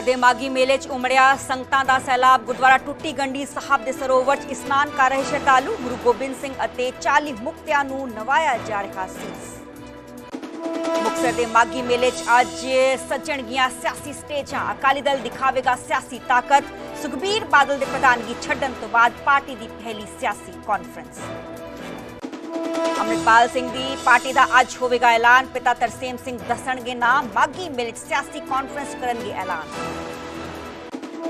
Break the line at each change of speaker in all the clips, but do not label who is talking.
ਮੁਕਤਸਰ ਦੇ ਮਾਗੀ ਮੇਲੇ 'ਚ ਉਮੜਿਆ ਸੰਗਤਾਂ ਦਾ ਸੈਲਾਬ। ਗੁਰਦੁਆਰਾ ਟੁੱਟੀ ਗੰਢੀ ਸਾਹਿਬ ਦੇ ਸਰੋਵਰ 'ਚ ਇਸ਼ਨਾਨ ਕਰ ਰਹੇ ਸ਼ਰਧਾਲੂ। ਗੁਰੂ ਗੋਬਿੰਦ ਸਿੰਘ ਅਤੇ 40 ਮੁਕਤਿਆਂ ਨੂੰ ਨਵਾਇਆ ਜਾ ਰਿਹਾ ਸੀ। ਮੁਕਤਸਰ ਦੇ ਮਾਗੀ ਮੇਲੇ 'ਚ ਅੱਜ ਸੱਜਣਗੀਆਂ ਸਿਆਸੀ ਸਟੇਜਾਂ। ਅਕਾਲੀ ਦਲ ਦਿਖਾਵੇਗਾ ਸਿਆਸੀ ਤਾਕਤ। ਸੁਖਬੀਰ ਬਾਦਲ ਦੇ ਪ੍ਰਧਾਨਗੀ ਛੱਡਣ ਤੋਂ ਬਾਅਦ ਪਾਰਟੀ ਦੀ ਪਹਿਲੀ ਸਿਆਸੀ ਕਾਨਫਰੰਸ ਅੰਮ੍ਰਿਤਪਾਲ ਸਿੰਘ ਦੀ ਪਾਰਟੀ ਦਾ ਅੱਜ ਹੋਵੇਗਾ ਐਲਾਨ। ਪਿਤਾ ਤਰਸੇਮ ਸਿੰਘ ਦੱਸਣਗੇ ਨਾ ਮਾਗੀ ਮੇਲੇ ਸਿਆਸੀ ਕਾਨਫਰੰਸ ਕਰਨਗੇ ਐਲਾਨ।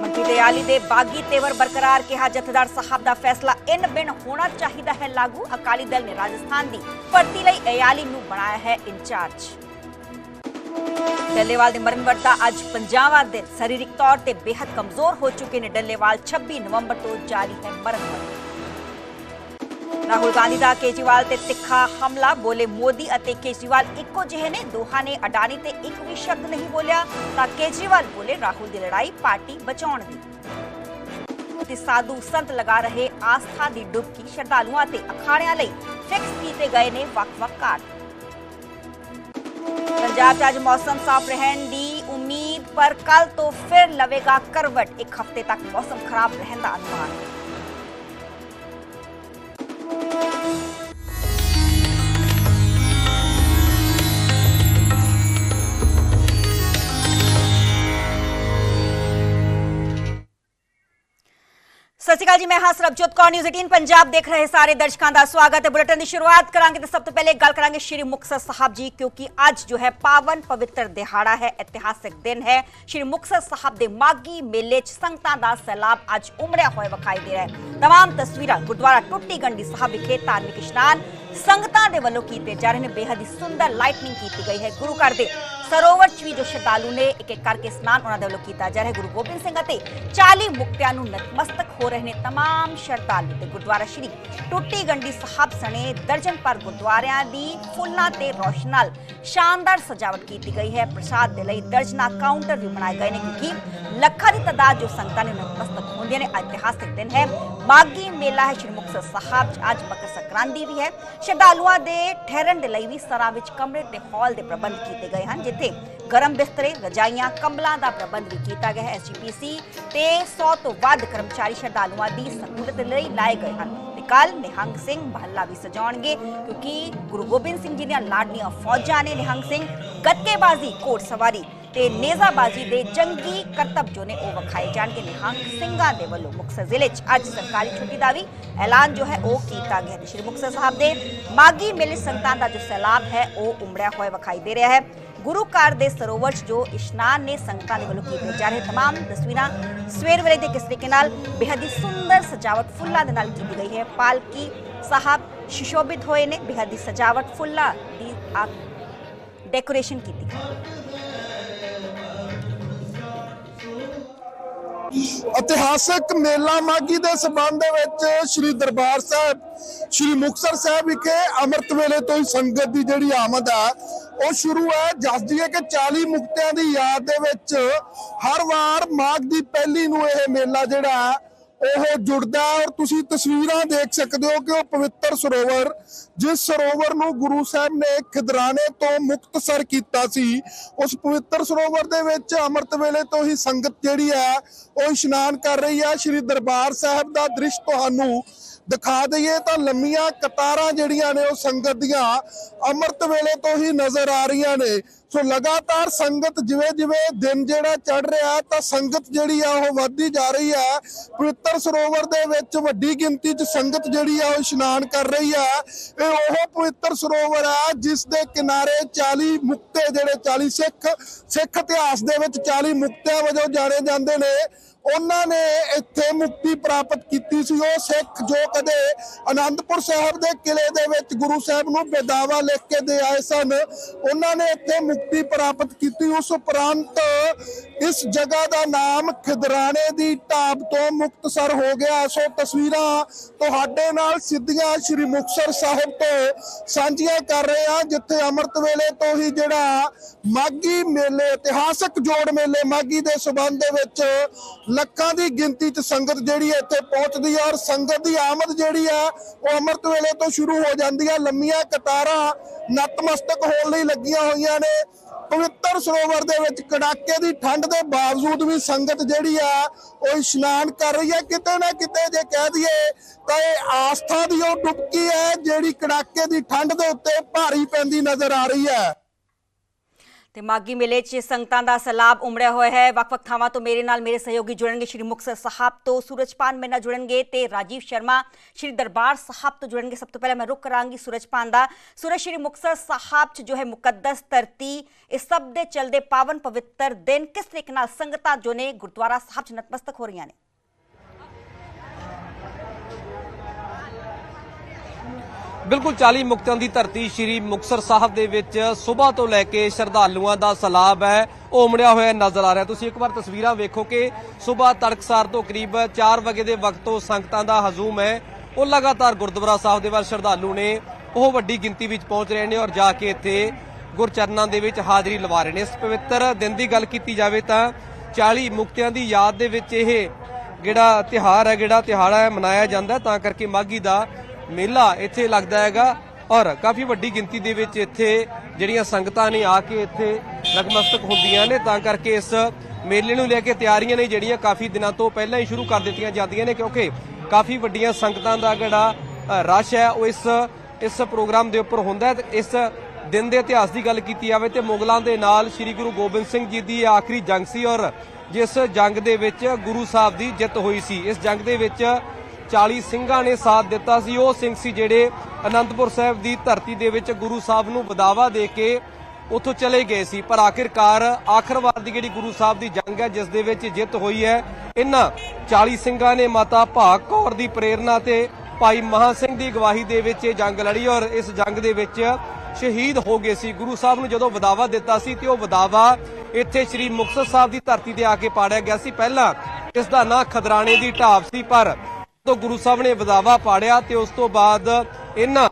ਮੰਤਰੀ ਦਿਆਲੀ ਦੇ ਬਾਗੀ ਤੇਵਰ ਬਰਕਰਾਰ ਕਿਹਾ, ਜਥੇਦਾਰ ਸਾਹਿਬ ਦਾ ਫੈਸਲਾ ਇਨ ਬਿਨ ਹੋਣਾ ਚਾਹੀਦਾ ਹੈ ਲਾਗੂ। ਅਕਾਲੀ ਦਲ ਨੇ ਰਾਜਸਥਾਨ ਦੀ ਭਰਤੀ ਲਈ ਅਯਾਲੀ ਨੂੰ ਬਣਾਇਆ ਹੈ ਇੰਚਾਰਜ। ਡੱਲੇਵਾਲ ਦੇ ਮਰਨ ਵਰਤਾ ਅੱਜ ਪੰਜਾਵਾਂ ਦਿਨ। ਸਰੀਰਕ ਤੌਰ ਤੇ ਬੇहद ਕਮਜ਼ੋਰ ਹੋ ਚੁੱਕੇ ਨੇ ਡੱਲੇਵਾਲ। 26 ਨਵੰਬਰ ਤੋਂ ਜਾਰੀ ਹੈ ਮਰਨ ਵਰਤਾ। ਰਾਹੁਲ ਗਾਂਧੀ ਦਾ ਕੇਜਰੀਵਾਲ ਤੇ ਤਿੱਖਾ ਹਮਲਾ, ਬੋਲੇ ਮੋਦੀ ਅਤੇ ਕੇਜਰੀਵਾਲ ਇੱਕੋ ਜਿਹੇ ਨੇ। ਦੋਹਾਂ ਨੇ ਅਡਾਨੀ ਤੇ ਇੱਕ ਵੀ ਸ਼ਬਦ ਨਹੀਂ ਬੋਲਿਆ, ਤਾਂ ਕੇਜਰੀਵਾਲ ਬੋਲੇ ਰਾਹੁਲ ਦੀ ਲੜਾਈ ਪਾਰਟੀ ਬਚਾਉਣ ਦੀ। ਤੇ ਸਾਧੂ ਸੰਤ ਲਗਾ ਰਹੇ ਆਸਥਾ ਦੀ ਡੁਬਕੀ, ਸ਼ਰਧਾਲੂਆਂ ਤੇ ਅਖਾੜਿਆਂ ਲਈ ਫਿਕਸ ਕੀਤੇ ਗਏ ਨੇ ਵੱਖ-ਵੱਖ ਕਾਰਡ ਪੰਜਾਬ 'ਚ ਅੱਜ ਮੌਸਮ ਸਾਫ਼ ਰਹਿਣ ਦੀ ਉਮੀਦ, ਪਰ ਕੱਲ ਤੋਂ ਫਿਰ ਲਵੇਗਾ ਕਰਵਟ। ਇੱਕ ਹਫ਼ਤੇ ਤੱਕ ਮੌਸਮ ਖਰਾਬ ਰਹਿਣ ਦਾ ਅਨੁਮਾਨ। Música ਜੀ ਮੈਂ ਹਾਂ ਸਰਬਜੋਤ ਕੌਰ ਨਿਊਜ਼ 18 ਪੰਜਾਬ ਦੇਖ ਰਹੇ ਸਾਰੇ ਦਰਸ਼ਕਾਂ ਦਾ ਸਵਾਗਤ ਹੈ ਬੁਲੇਟਿਨ ਦੀ ਸ਼ੁਰੂਆਤ ਕਰਾਂਗੇ ਤੇ ਸਭ ਤੋਂ ਪਹਿਲੇ ਗੱਲ ਕਰਾਂਗੇ ਸ਼੍ਰੀ ਮੁਕਤਸਰ ਸਾਹਿਬ ਜੀ ਕਿਉਂਕਿ ਅੱਜ ਜੋ ਹੈ ਪਾਵਨ ਪਵਿੱਤਰ ਦਿਹਾੜਾ ਹੈ ਇਤਿਹਾਸਿਕ ਦਿਨ ਹੈ ਸ਼੍ਰੀ ਮੁਕਤਸਰ ਸਾਹਿਬ ਦੇ ਮਾਗੀ ਮੇਲੇ 'ਚ ਸੰਗਤਾਂ ਦਾ ਸੈਲਾਬ ਅੱਜ ਉਮੜਿਆ ਹੋਇਆ ਵਿਖਾਈ ਦੇ ਰਿਹਾ ਹੈ तमाम ਤਸਵੀਰਾਂ ਗੁਰਦੁਆਰਾ ਟੁੱਟੀ ਗੰਢੀ ਸਾਹਿਬ ਵਿਖੇ ਧਾਰਮਿਕ ਇਸ਼ਨਾਨ ਸੰਗਤਾਂ ਦੇ ਵੱਲੋਂ ਕੀਤੇ ਜਾ ਰਹੇ ਨੇ ਬੇहद ਹੀ ਸੁੰਦਰ ਲਾਈਟਨਿੰਗ ਕੀਤੀ ਗਈ ਹੈ। ਗੁਰੂ ਘਰ ਦੇ ਸਰੋਵਰ 'ਚ ਵੀ ਜੋ ਸ਼ਰਧਾਲੂ ਨੇ ਇੱਕ ਇੱਕ ਕਰਕੇ ਇਸ਼ਨਾਨ ਉਹਨਾਂ ਦੇ ਵੱਲੋਂ ਕੀਤਾ ਜਾ ਰਿਹਾ ਗੁਰੂ ਗੋਬਿੰਦ ਸਿੰਘ ਅਤੇ 40 ਮੁਕਤਿਆਂ ਨੂੰ ਨਤਮਸਤਕ ਹੋ ਰਹੇ ਨੇ तमाम ਸ਼ਰਧਾਲੂ ਤੇ ਗੁਰਦੁਆਰਾ ਸ਼੍ਰੀ ਟੁੱਟੀ ਗੰਡੀ ਸਾਹਿਬ ਸਣੇ ਦਰਜਨ ਪਰ ਗੁਰਦੁਆਰਿਆਂ ਦੀ ਫੁੱਲਾਂ ਤੇ ਰੋਸ਼ਨੀ ਨਾਲ ਸ਼ਾਨਦਾਰ ਸਜਾਵਟ ਕੀਤੀ ਗਈ ਹੈ। ਪ੍ਰਸਾਦ ਦੇ ਲਈ ਦਰਜਨਾ ਕਾਊਂਟਰ ਵੀ ਬਣਾਏ ਗਏ ਨੇ ਕਿਉਂਕਿ ਲੱਖਾਂ ਦੀ ਤਦਾਦ ਜੋ ਸੰਗਤਾਂ ਨੇ ਨਤਮਸਤਕ ਹੁੰਦੀਆਂ ਨੇ, ਇਤਿਹਾਸਿਕ ਦਿਨ ਹੈ। ਬਾਗੀ ਮੇਲਾ ਹੈ। ਸ਼੍ਰੀ ਮੁਕਤਸਰ ਸਾਹਿਬ 'ਚ ਅੱਜ ਮਕਰ ਸੰਕ੍ਰਾਂਤੀ ਵੀ ਹੈ। ਸ਼ਰਧਾਲੂਆਂ ਦੇ ਠਹਿਰਨ ਦੇ ਲਈ ਵੀ ਸਰਾਂ ਵਿੱਚ ਕਮਰੇ ਤੇ ਹਾਲ ਦੇ ਪ੍ਰਬੰਧ ਕੀਤੇ ਗਏ ਹਨ, ਜਿੱਥੇ ਗਰਮ ਬਿਸਤਰੇ, ਰਜਾਈਆਂ, ਕੰਬਲਾਂ ਦਾ ਪ੍ਰਬੰਧ ਵੀ ਕੀਤਾ ਗਿਆ ਹੈ। ਐਸਜੀਪੀਸੀ ਤੇ 100 ਤੋਂ ਵੱਧ ਕਰਮਚਾਰੀ ਸ਼ਰਧਾਲੂਆਂ ਦੀ ਸਹੂਲਤ ਲਈ ਲਾਏ ਗਏ ਹਨ। ਤੇ ਕੱਲ ਨਿਹੰਗ ਸਿੰਘ ਮਹੱਲਾ ਵੀ ਸਜਾਉਣਗੇ, ਕਿਉਂਕਿ ਗੁਰੂ ਗੋਬਿੰਦ ਸਿੰਘ ਜੀ ਦੀਆਂ ਲਾਡਲੀਆਂ ਫੌਜਾਂ ਨੇ ਨਿਹੰਗ ਸਿੰਘ ਗੱਤੇਬਾਜ਼ੀ ਘੋੜ ਸਵਾਰੀ ਤੇ ਨੇਜ਼ਾਬਾਜ਼ੀ ਦੇ ਜੰਗੀ ਕਰਤਬ ਜੋ ਨੇ ਉਹ ਵਿਖਾਏ ਜਾਣਗੇ। ਨਿਹੰਗ ਸਿੰਘਾਂ ਦੇ ਵੱਲੋਂ ਮੁਕਤਸਰ ਜ਼ਿਲ੍ਹੇ 'ਚ ਅੱਜ ਸਰਕਾਰੀ ਛੁੱਟੀ ਦਾ ਵੀ ਐਲਾਨ ਜੋ ਹੈ ਉਹ ਕੀਤਾ ਗਿਆ ਸ਼੍ਰੀ ਮੁਕਤਸਰ ਸਾਹਿਬ ਦੇ ਮਾਗੀ ਮੇਲੇ ਸੰਤਾਂ ਦਾ ਜੋ ਸੈਲਾਬ ਹੈ, ਉਹ ਉਮੜਿਆ ਹੋਇਆ ਵਿਖਾਈ ਦੇ ਰਿਹਾ ਹੈ। ਗੁਰੂ ਘਰ ਦੇ ਸਰੋਵਰ 'ਚ ਜੋ ਇਸ਼ਨਾਨ ਨੇ ਸੰਗਤਾਂ ਦੇ ਵੱਲੋਂ ਕੀਤੇ ਜਾ ਰਹੇ तमाम ਤਸਵੀਰਾਂ ਸਵੇਰ ਵੇਲੇ ਦੇ ਕਿਸ ਤਰੀਕੇ ਨਾਲ ਬੇहद ਹੀ ਸੁੰਦਰ ਸਜਾਵਟ ਫੁੱਲਾਂ ਦੇ ਨਾਲ ਕੀਤੀ ਗਈ ਹੈ। ਪਾਲਕੀ ਸਾਹਿਬ ਸ਼ਿਸ਼ੋਭਿਤ ਹੋਏ ਨੇ ਬੇहद ਹੀ ਸਜਾਵਟ ਫੁੱਲਾਂ ਦੀ ਡੈਕੋਰੇਸ਼ਨ ਕੀਤੀ ਗਈ
ਇਤਿਹਾਸਕ ਮੇਲਾ ਮਾਗੀ ਦੇ ਸਬੰਧ ਦੇ ਵਿੱਚ ਸ੍ਰੀ ਦਰਬਾਰ ਸਾਹਿਬ, ਸ੍ਰੀ ਮੁਕਤਸਰ ਸਾਹਿਬ ਵਿਖੇ ਅੰਮ੍ਰਿਤ ਵੇਲੇ ਤੋਂ ਹੀ ਸੰਗਤ ਦੀ ਜਿਹੜੀ ਆਮਦ ਆ, ਉਹ ਸ਼ੁਰੂ ਹੈ। ਜਸ ਹੈ ਕਿ 40 ਮੁਕਤਿਆਂ ਦੀ ਯਾਦ ਦੇ ਵਿੱਚ ਹਰ ਵਾਰ ਮਾਘ ਦੀ ਪਹਿਲੀ ਨੂੰ ਇਹ ਮੇਲਾ ਜਿਹੜਾ ਉਹ ਜੁੜਦਾ ਔਰ ਤੁਸੀਂ ਤਸਵੀਰਾਂ ਦੇਖ ਸਕਦੇ ਹੋ ਕਿ ਉਹ ਪਵਿੱਤਰ ਸਰੋਵਰ, ਜਿਸ ਸਰੋਵਰ ਨੂੰ ਗੁਰੂ ਸਾਹਿਬ ਨੇ ਖਿਦਰਾਣੇ ਤੋਂ ਮੁਕਤਸਰ ਕੀਤਾ ਸੀ, ਉਸ ਪਵਿੱਤਰ ਸਰੋਵਰ ਦੇ ਵਿੱਚ ਅੰਮ੍ਰਿਤ ਵੇਲੇ ਤੋਂ ਹੀ ਸੰਗਤ ਜਿਹੜੀ ਹੈ, ਉਹ ਇਸ਼ਨਾਨ ਕਰ ਰਹੀ ਹੈ। ਸ੍ਰੀ ਦਰਬਾਰ ਸਾਹਿਬ ਦਾ ਦ੍ਰਿਸ਼ ਤੁਹਾਨੂੰ ਦਿਖਾ ਦਈਏ ਤਾਂ ਲੰਮੀਆਂ ਕਤਾਰਾਂ ਜਿਹੜੀਆਂ ਨੇ ਉਹ ਸੰਗਤ ਦੀਆਂ ਅੰਮ੍ਰਿਤ ਵੇਲੇ ਤੋਂ ਹੀ ਨਜ਼ਰ ਆ ਰਹੀਆਂ ਨੇ। ਸੋ ਲਗਾਤਾਰ ਸੰਗਤ ਜਿਵੇਂ ਜਿਵੇਂ ਦਿਨ ਜਿਹੜਾ ਚੜ ਰਿਹਾ ਤਾਂ ਸੰਗਤ ਜਿਹੜੀ ਆ ਉਹ ਵੱਧਦੀ ਜਾ ਰਹੀ ਹੈ ਪਵਿੱਤਰ ਸਰੋਵਰ ਦੇ ਵਿੱਚ ਵੱਡੀ ਗਿਣਤੀ 'ਚ ਸੰਗਤ ਜਿਹੜੀ ਆ ਉਹ ਇਸ਼ਨਾਨ ਕਰ ਰਹੀ ਹੈ ਇਹ ਉਹ ਪਵਿੱਤਰ ਸਰੋਵਰ ਹੈ ਜਿਸ ਦੇ ਕਿਨਾਰੇ 40 ਮੁਕਤੇ ਜਿਹੜੇ 40 ਸਿੱਖ ਸਿੱਖ ਇਤਿਹਾਸ ਦੇ ਵਿੱਚ 40 ਮੁਕਤਿਆਂ ਵਜੋਂ ਜਾਣੇ ਜਾਂਦੇ ਨੇ। ਉਹਨਾਂ ਨੇ ਇੱਥੇ ਮੁਕਤੀ ਪ੍ਰਾਪਤ ਕੀਤੀ ਸੀ। ਉਹ ਸਿੱਖ ਜੋ ਕਦੇ ਆਨੰਦਪੁਰ ਸਾਹਿਬ ਦੇ ਕਿਲੇ ਦੇ ਵਿੱਚ ਗੁਰੂ ਸਾਹਿਬ ਨੂੰ ਬੇਦਾਵਾ ਲਿਖ ਕੇ ਦੇ ਆਏ ਸਨ, ਉਹਨਾਂ ਨੇ ਇੱਥੇ ਮੁਕਤੀ ਪ੍ਰਾਪਤ ਕੀਤੀ। ਉਸ ਉਪਰੰਤ ਇਸ ਜਗ੍ਹਾ ਦਾ ਨਾਮ ਖਿਦਰਾਣੇ ਦੀ ਢਾਬ ਤੋਂ ਮੁਕਤਸਰ ਹੋ ਗਿਆ। ਸੋ ਤਸਵੀਰਾਂ ਤੁਹਾਡੇ ਨਾਲ ਸਿੱਧੀਆਂ ਸ੍ਰੀ ਮੁਕਤਸਰ ਸਾਹਿਬ ਤੋਂ ਸਾਂਝੀਆਂ ਕਰ ਰਹੇ ਹਾਂ, ਜਿੱਥੇ ਅੰਮ੍ਰਿਤ ਵੇਲੇ ਤੋਂ ਹੀ ਜਿਹੜਾ ਮਾਗੀ ਮੇਲੇ, ਇਤਿਹਾਸਕ ਜੋੜ ਮੇਲੇ ਮਾਗੀ ਦੇ ਸਬੰਧ ਦੇ ਵਿੱਚ ਲੱਖਾਂ ਦੀ ਗਿਣਤੀ 'ਚ ਸੰਗਤ ਜਿਹੜੀ ਹੈ ਇੱਥੇ ਪਹੁੰਚਦੀ ਹੈ ਔਰ ਸੰਗਤ ਦੀ ਆਮਦ ਜਿਹੜੀ ਹੈ ਉਹ ਅੰਮ੍ਰਿਤ ਵੇਲੇ ਤੋਂ ਸ਼ੁਰੂ ਹੋ ਜਾਂਦੀ ਹੈ ਲੰਮੀਆਂ ਕਤਾਰਾਂ ਨਤਮਸਤਕ ਹੋਣ ਲਈ ਲੱਗੀਆਂ ਹੋਈਆਂ ਨੇ। ਪਵਿੱਤਰ ਸਰੋਵਰ ਦੇ ਵਿੱਚ ਕੜਾਕੇ ਦੀ ਠੰਡ ਦੇ ਬਾਵਜੂਦ ਵੀ ਸੰਗਤ ਜਿਹੜੀ ਆ, ਉਹ ਇਸ਼ਨਾਨ ਕਰ ਰਹੀ ਹੈ। ਕਿਤੇ ਨਾ ਕਿਤੇ ਜੇ ਕਹਿ ਦਈਏ ਤਾਂ ਇਹ ਆਸਥਾ ਦੀ ਉਹ ਡੁਬਕੀ ਹੈ ਜਿਹੜੀ ਕੜਾਕੇ ਦੀ ਠੰਡ ਦੇ ਉੱਤੇ ਭਾਰੀ ਪੈਂਦੀ ਨਜ਼ਰ ਆ ਰਹੀ ਹੈ।
ਤੇ ਮਾਗੀ ਮੇਲੇ 'ਚ ਸੰਗਤਾਂ ਦਾ ਸਲਾਬ ਉਮੜਿਆ ਹੋਇਆ ਹੈ। ਵੱਖ-ਵੱਖ ਥਾਵਾਂ ਤੋਂ ਮੇਰੇ ਨਾਲ ਮੇਰੇ ਸਹਿਯੋਗੀ ਜੁੜਨਗੇ ਸ਼੍ਰੀ ਮੁਕਤਸਰ ਸਾਹਿਬ ਤੋਂ ਸੂਰਜਪਾਨ ਮੇਰੇ ਨਾਲ ਜੁੜਨਗੇ ਤੇ ਰਾਜੀਵ ਸ਼ਰਮਾ, ਸ਼੍ਰੀ ਦਰਬਾਰ ਸਾਹਿਬ ਤੋਂ ਜੁੜਨਗੇ। ਸਭ ਤੋਂ ਪਹਿਲਾਂ ਮੈਂ ਰੁਕ ਕਰਾਂਗੀ ਸੂਰਜਪਾਨ ਦਾ। ਸੂਰਜ, ਸ਼੍ਰੀ ਮੁਕਤਸਰ ਸਾਹਿਬ 'ਚ ਜੋ ਹੈ ਮੁਕੱਦਸ ਧਰਤੀ ਇਸ ਸਭ ਦੇ ਚਲਦੇ ਪਾਵਨ ਪਵਿੱਤਰ ਦਿਨ ਕਿਸ ਤਰੀਕੇ ਨਾਲ ਸੰਗਤਾਂ ਜੋ ਨੇ ਗੁਰਦੁਆਰਾ ਸਾਹਿਬ 'ਚ ਨਤਮਸਤਕ ਹੋ ਰਹੀਆਂ ਨੇ?
ਬਿਲਕੁਲ 40 ਮੁਕਤਿਆਂ ਦੀ ਧਰਤੀ ਸ੍ਰੀ ਮੁਕਤਸਰ ਸਾਹਿਬ ਦੇ ਵਿੱਚ ਸਵੇਰ ਤੋਂ ਲੈ ਕੇ ਸ਼ਰਧਾਲੂਆਂ ਦਾ ਸਲਾਬ ਹੈ। ਉਹ ਉਮੜਿਆ ਹੋਇਆ ਨਜ਼ਰ ਆ ਰਿਹਾ। ਤੁਸੀਂ ਇੱਕ ਵਾਰ ਤਸਵੀਰਾਂ ਵੇਖੋ ਕਿ ਸਵੇਰ ਤੜਕਸਾਰ ਤੋਂ ਕਰੀਬ 4 ਵਜੇ ਦੇ ਵਕਤ ਤੋਂ ਸੰਗਤਾਂ ਦਾ ਹਜੂਮ ਹੈ। ਉਹ ਲਗਾਤਾਰ ਗੁਰਦੁਆਰਾ ਸਾਹਿਬ ਦੇ ਵੱਲ ਸ਼ਰਧਾਲੂ ਨੇ ਉਹ ਵੱਡੀ ਗਿਣਤੀ ਵਿੱਚ ਪਹੁੰਚ ਰਹੇ ਨੇ ਔਰ ਜਾ ਕੇ ਇੱਥੇ ਗੁਰਚਰਨਾਂ ਦੇ ਵਿੱਚ ਹਾਜ਼ਰੀ ਲਵਾ ਰਹੇ ਨੇ। ਇਸ ਪਵਿੱਤਰ ਦਿਨ ਦੀ ਗੱਲ ਕੀਤੀ ਜਾਵੇ ਤਾਂ 40 ਮੁਕਤਿਆਂ ਦੀ ਯਾਦ ਦੇ ਵਿੱਚ ਇਹ ਜਿਹੜਾ ਤਿਹਾਰ ਹੈ, ਜਿਹੜਾ ਤਿਹਾੜਾ ਹੈ, ਮਨਾਇਆ ਜਾਂਦਾ ਤਾਂ ਕਰਕੇ ਮਾਗੀ ਦਾ ਮੇਲਾ ਇੱਥੇ ਲੱਗਦਾ ਹੈਗਾ ਔਰ ਕਾਫੀ ਵੱਡੀ ਗਿਣਤੀ ਦੇ ਵਿੱਚ ਇੱਥੇ ਜਿਹੜੀਆਂ ਸੰਗਤਾਂ ਨੇ ਆ ਕੇ ਇੱਥੇ ਨਤਮਸਤਕ ਹੁੰਦੀਆਂ ਨੇ, ਤਾਂ ਕਰਕੇ ਇਸ ਮੇਲੇ ਨੂੰ ਲੈ ਕੇ ਤਿਆਰੀਆਂ ਨੇ ਜਿਹੜੀਆਂ ਕਾਫੀ ਦਿਨਾਂ ਤੋਂ ਪਹਿਲਾਂ ਹੀ ਸ਼ੁਰੂ ਕਰ ਦਿੱਤੀਆਂ ਜਾਂਦੀਆਂ ਨੇ, ਕਿਉਂਕਿ ਕਾਫੀ ਵੱਡੀਆਂ ਸੰਗਤਾਂ ਦਾ ਜਿਹੜਾ ਰਸ਼ ਹੈ, ਉਹ ਇਸ ਇਸ ਪ੍ਰੋਗਰਾਮ ਦੇ ਉੱਪਰ ਹੁੰਦਾ ਹੈ ਇਸ ਦਿਨ ਦੇ ਇਤਿਹਾਸ ਦੀ ਗੱਲ ਕੀਤੀ ਜਾਵੇ ਤੇ ਮੁਗਲਾਂ ਦੇ ਨਾਲ ਸ੍ਰੀ ਗੁਰੂ ਗੋਬਿੰਦ ਸਿੰਘ ਜੀ ਦੀ ਆਖਰੀ ਜੰਗ ਸੀ ਔਰ ਜਿਸ ਜੰਗ ਦੇ ਵਿੱਚ ਗੁਰੂ ਸਾਹਿਬ ਦੀ ਜਿੱਤ ਹੋਈ ਸੀ, ਇਸ ਜੰਗ ਦੇ ਵਿੱਚ 40 ਸਿੰਘਾਂ ਨੇ ਸਾਥ ਦਿੱਤਾ ਸੀ। ਉਹ ਸਿੰਘ ਸੀ ਜਿਹੜੇ ਅਨੰਦਪੁਰ ਸਾਹਿਬ ਦੀ ਧਰਤੀ ਦੇ ਵਿੱਚ ਗੁਰੂ ਸਾਹਿਬ ਨੂੰ ਵਧਾਵਾ ਦੇ ਕੇ ਉੱਥੋਂ ਚਲੇ ਗਏ ਸੀ। ਪਰ ਆਖਿਰਕਾਰ ਆਖਰਵਾਰ ਦੀ ਜਿਹੜੀ ਗੁਰੂ ਸਾਹਿਬ ਦੀ ਜੰਗ ਹੈ, ਜਿਸ ਦੇ ਵਿੱਚ ਜਿੱਤ ਹੋਈ ਹੈ, ਇਹਨਾਂ 40 ਸਿੰਘਾਂ ਨੇ ਮਾਤਾ ਭਾਗ ਕੌਰ ਦੀ ਪ੍ਰੇਰਣਾ ਤੇ ਭਾਈ ਮਹਾ ਸਿੰਘ ਦੀ ਅਗਵਾਈ ਦੇ ਵਿੱਚ ਇਹ ਜੰਗ ਲੜੀ ਔਰ ਇਸ ਜੰਗ ਦੇ ਵਿੱਚ ਸ਼ਹੀਦ ਹੋ ਗਏ ਸੀ। ਗੁਰੂ ਸਾਹਿਬ ਨੂੰ ਜਦੋਂ ਵਧਾਵਾ ਦਿੱਤਾ ਸੀ ਤੇ ਉਹ ਵਧਾਵਾ ਇੱਥੇ ਸ੍ਰੀ ਮੁਕਤਸਰ ਸਾਹਿਬ ਦੀ ਧਰਤੀ ਤੇ ਆ ਕੇ ਪਾੜਿਆ ਗਿਆ ਸੀ। ਪਹਿਲਾਂ ਇਸ ਦਾ ਨਾਂ ਖਦਰਾਣੇ ਦੀ ਢਾਬ ਸੀ, ਪਰ ਤੋਂ ਗੁਰੂ ਸਾਹਿਬ ਨੇ ਵਧਾਵਾ ਪਾੜਿਆ ਤੇ ਉਸ ਤੋਂ ਬਾਅਦ ਇਹਨਾਂ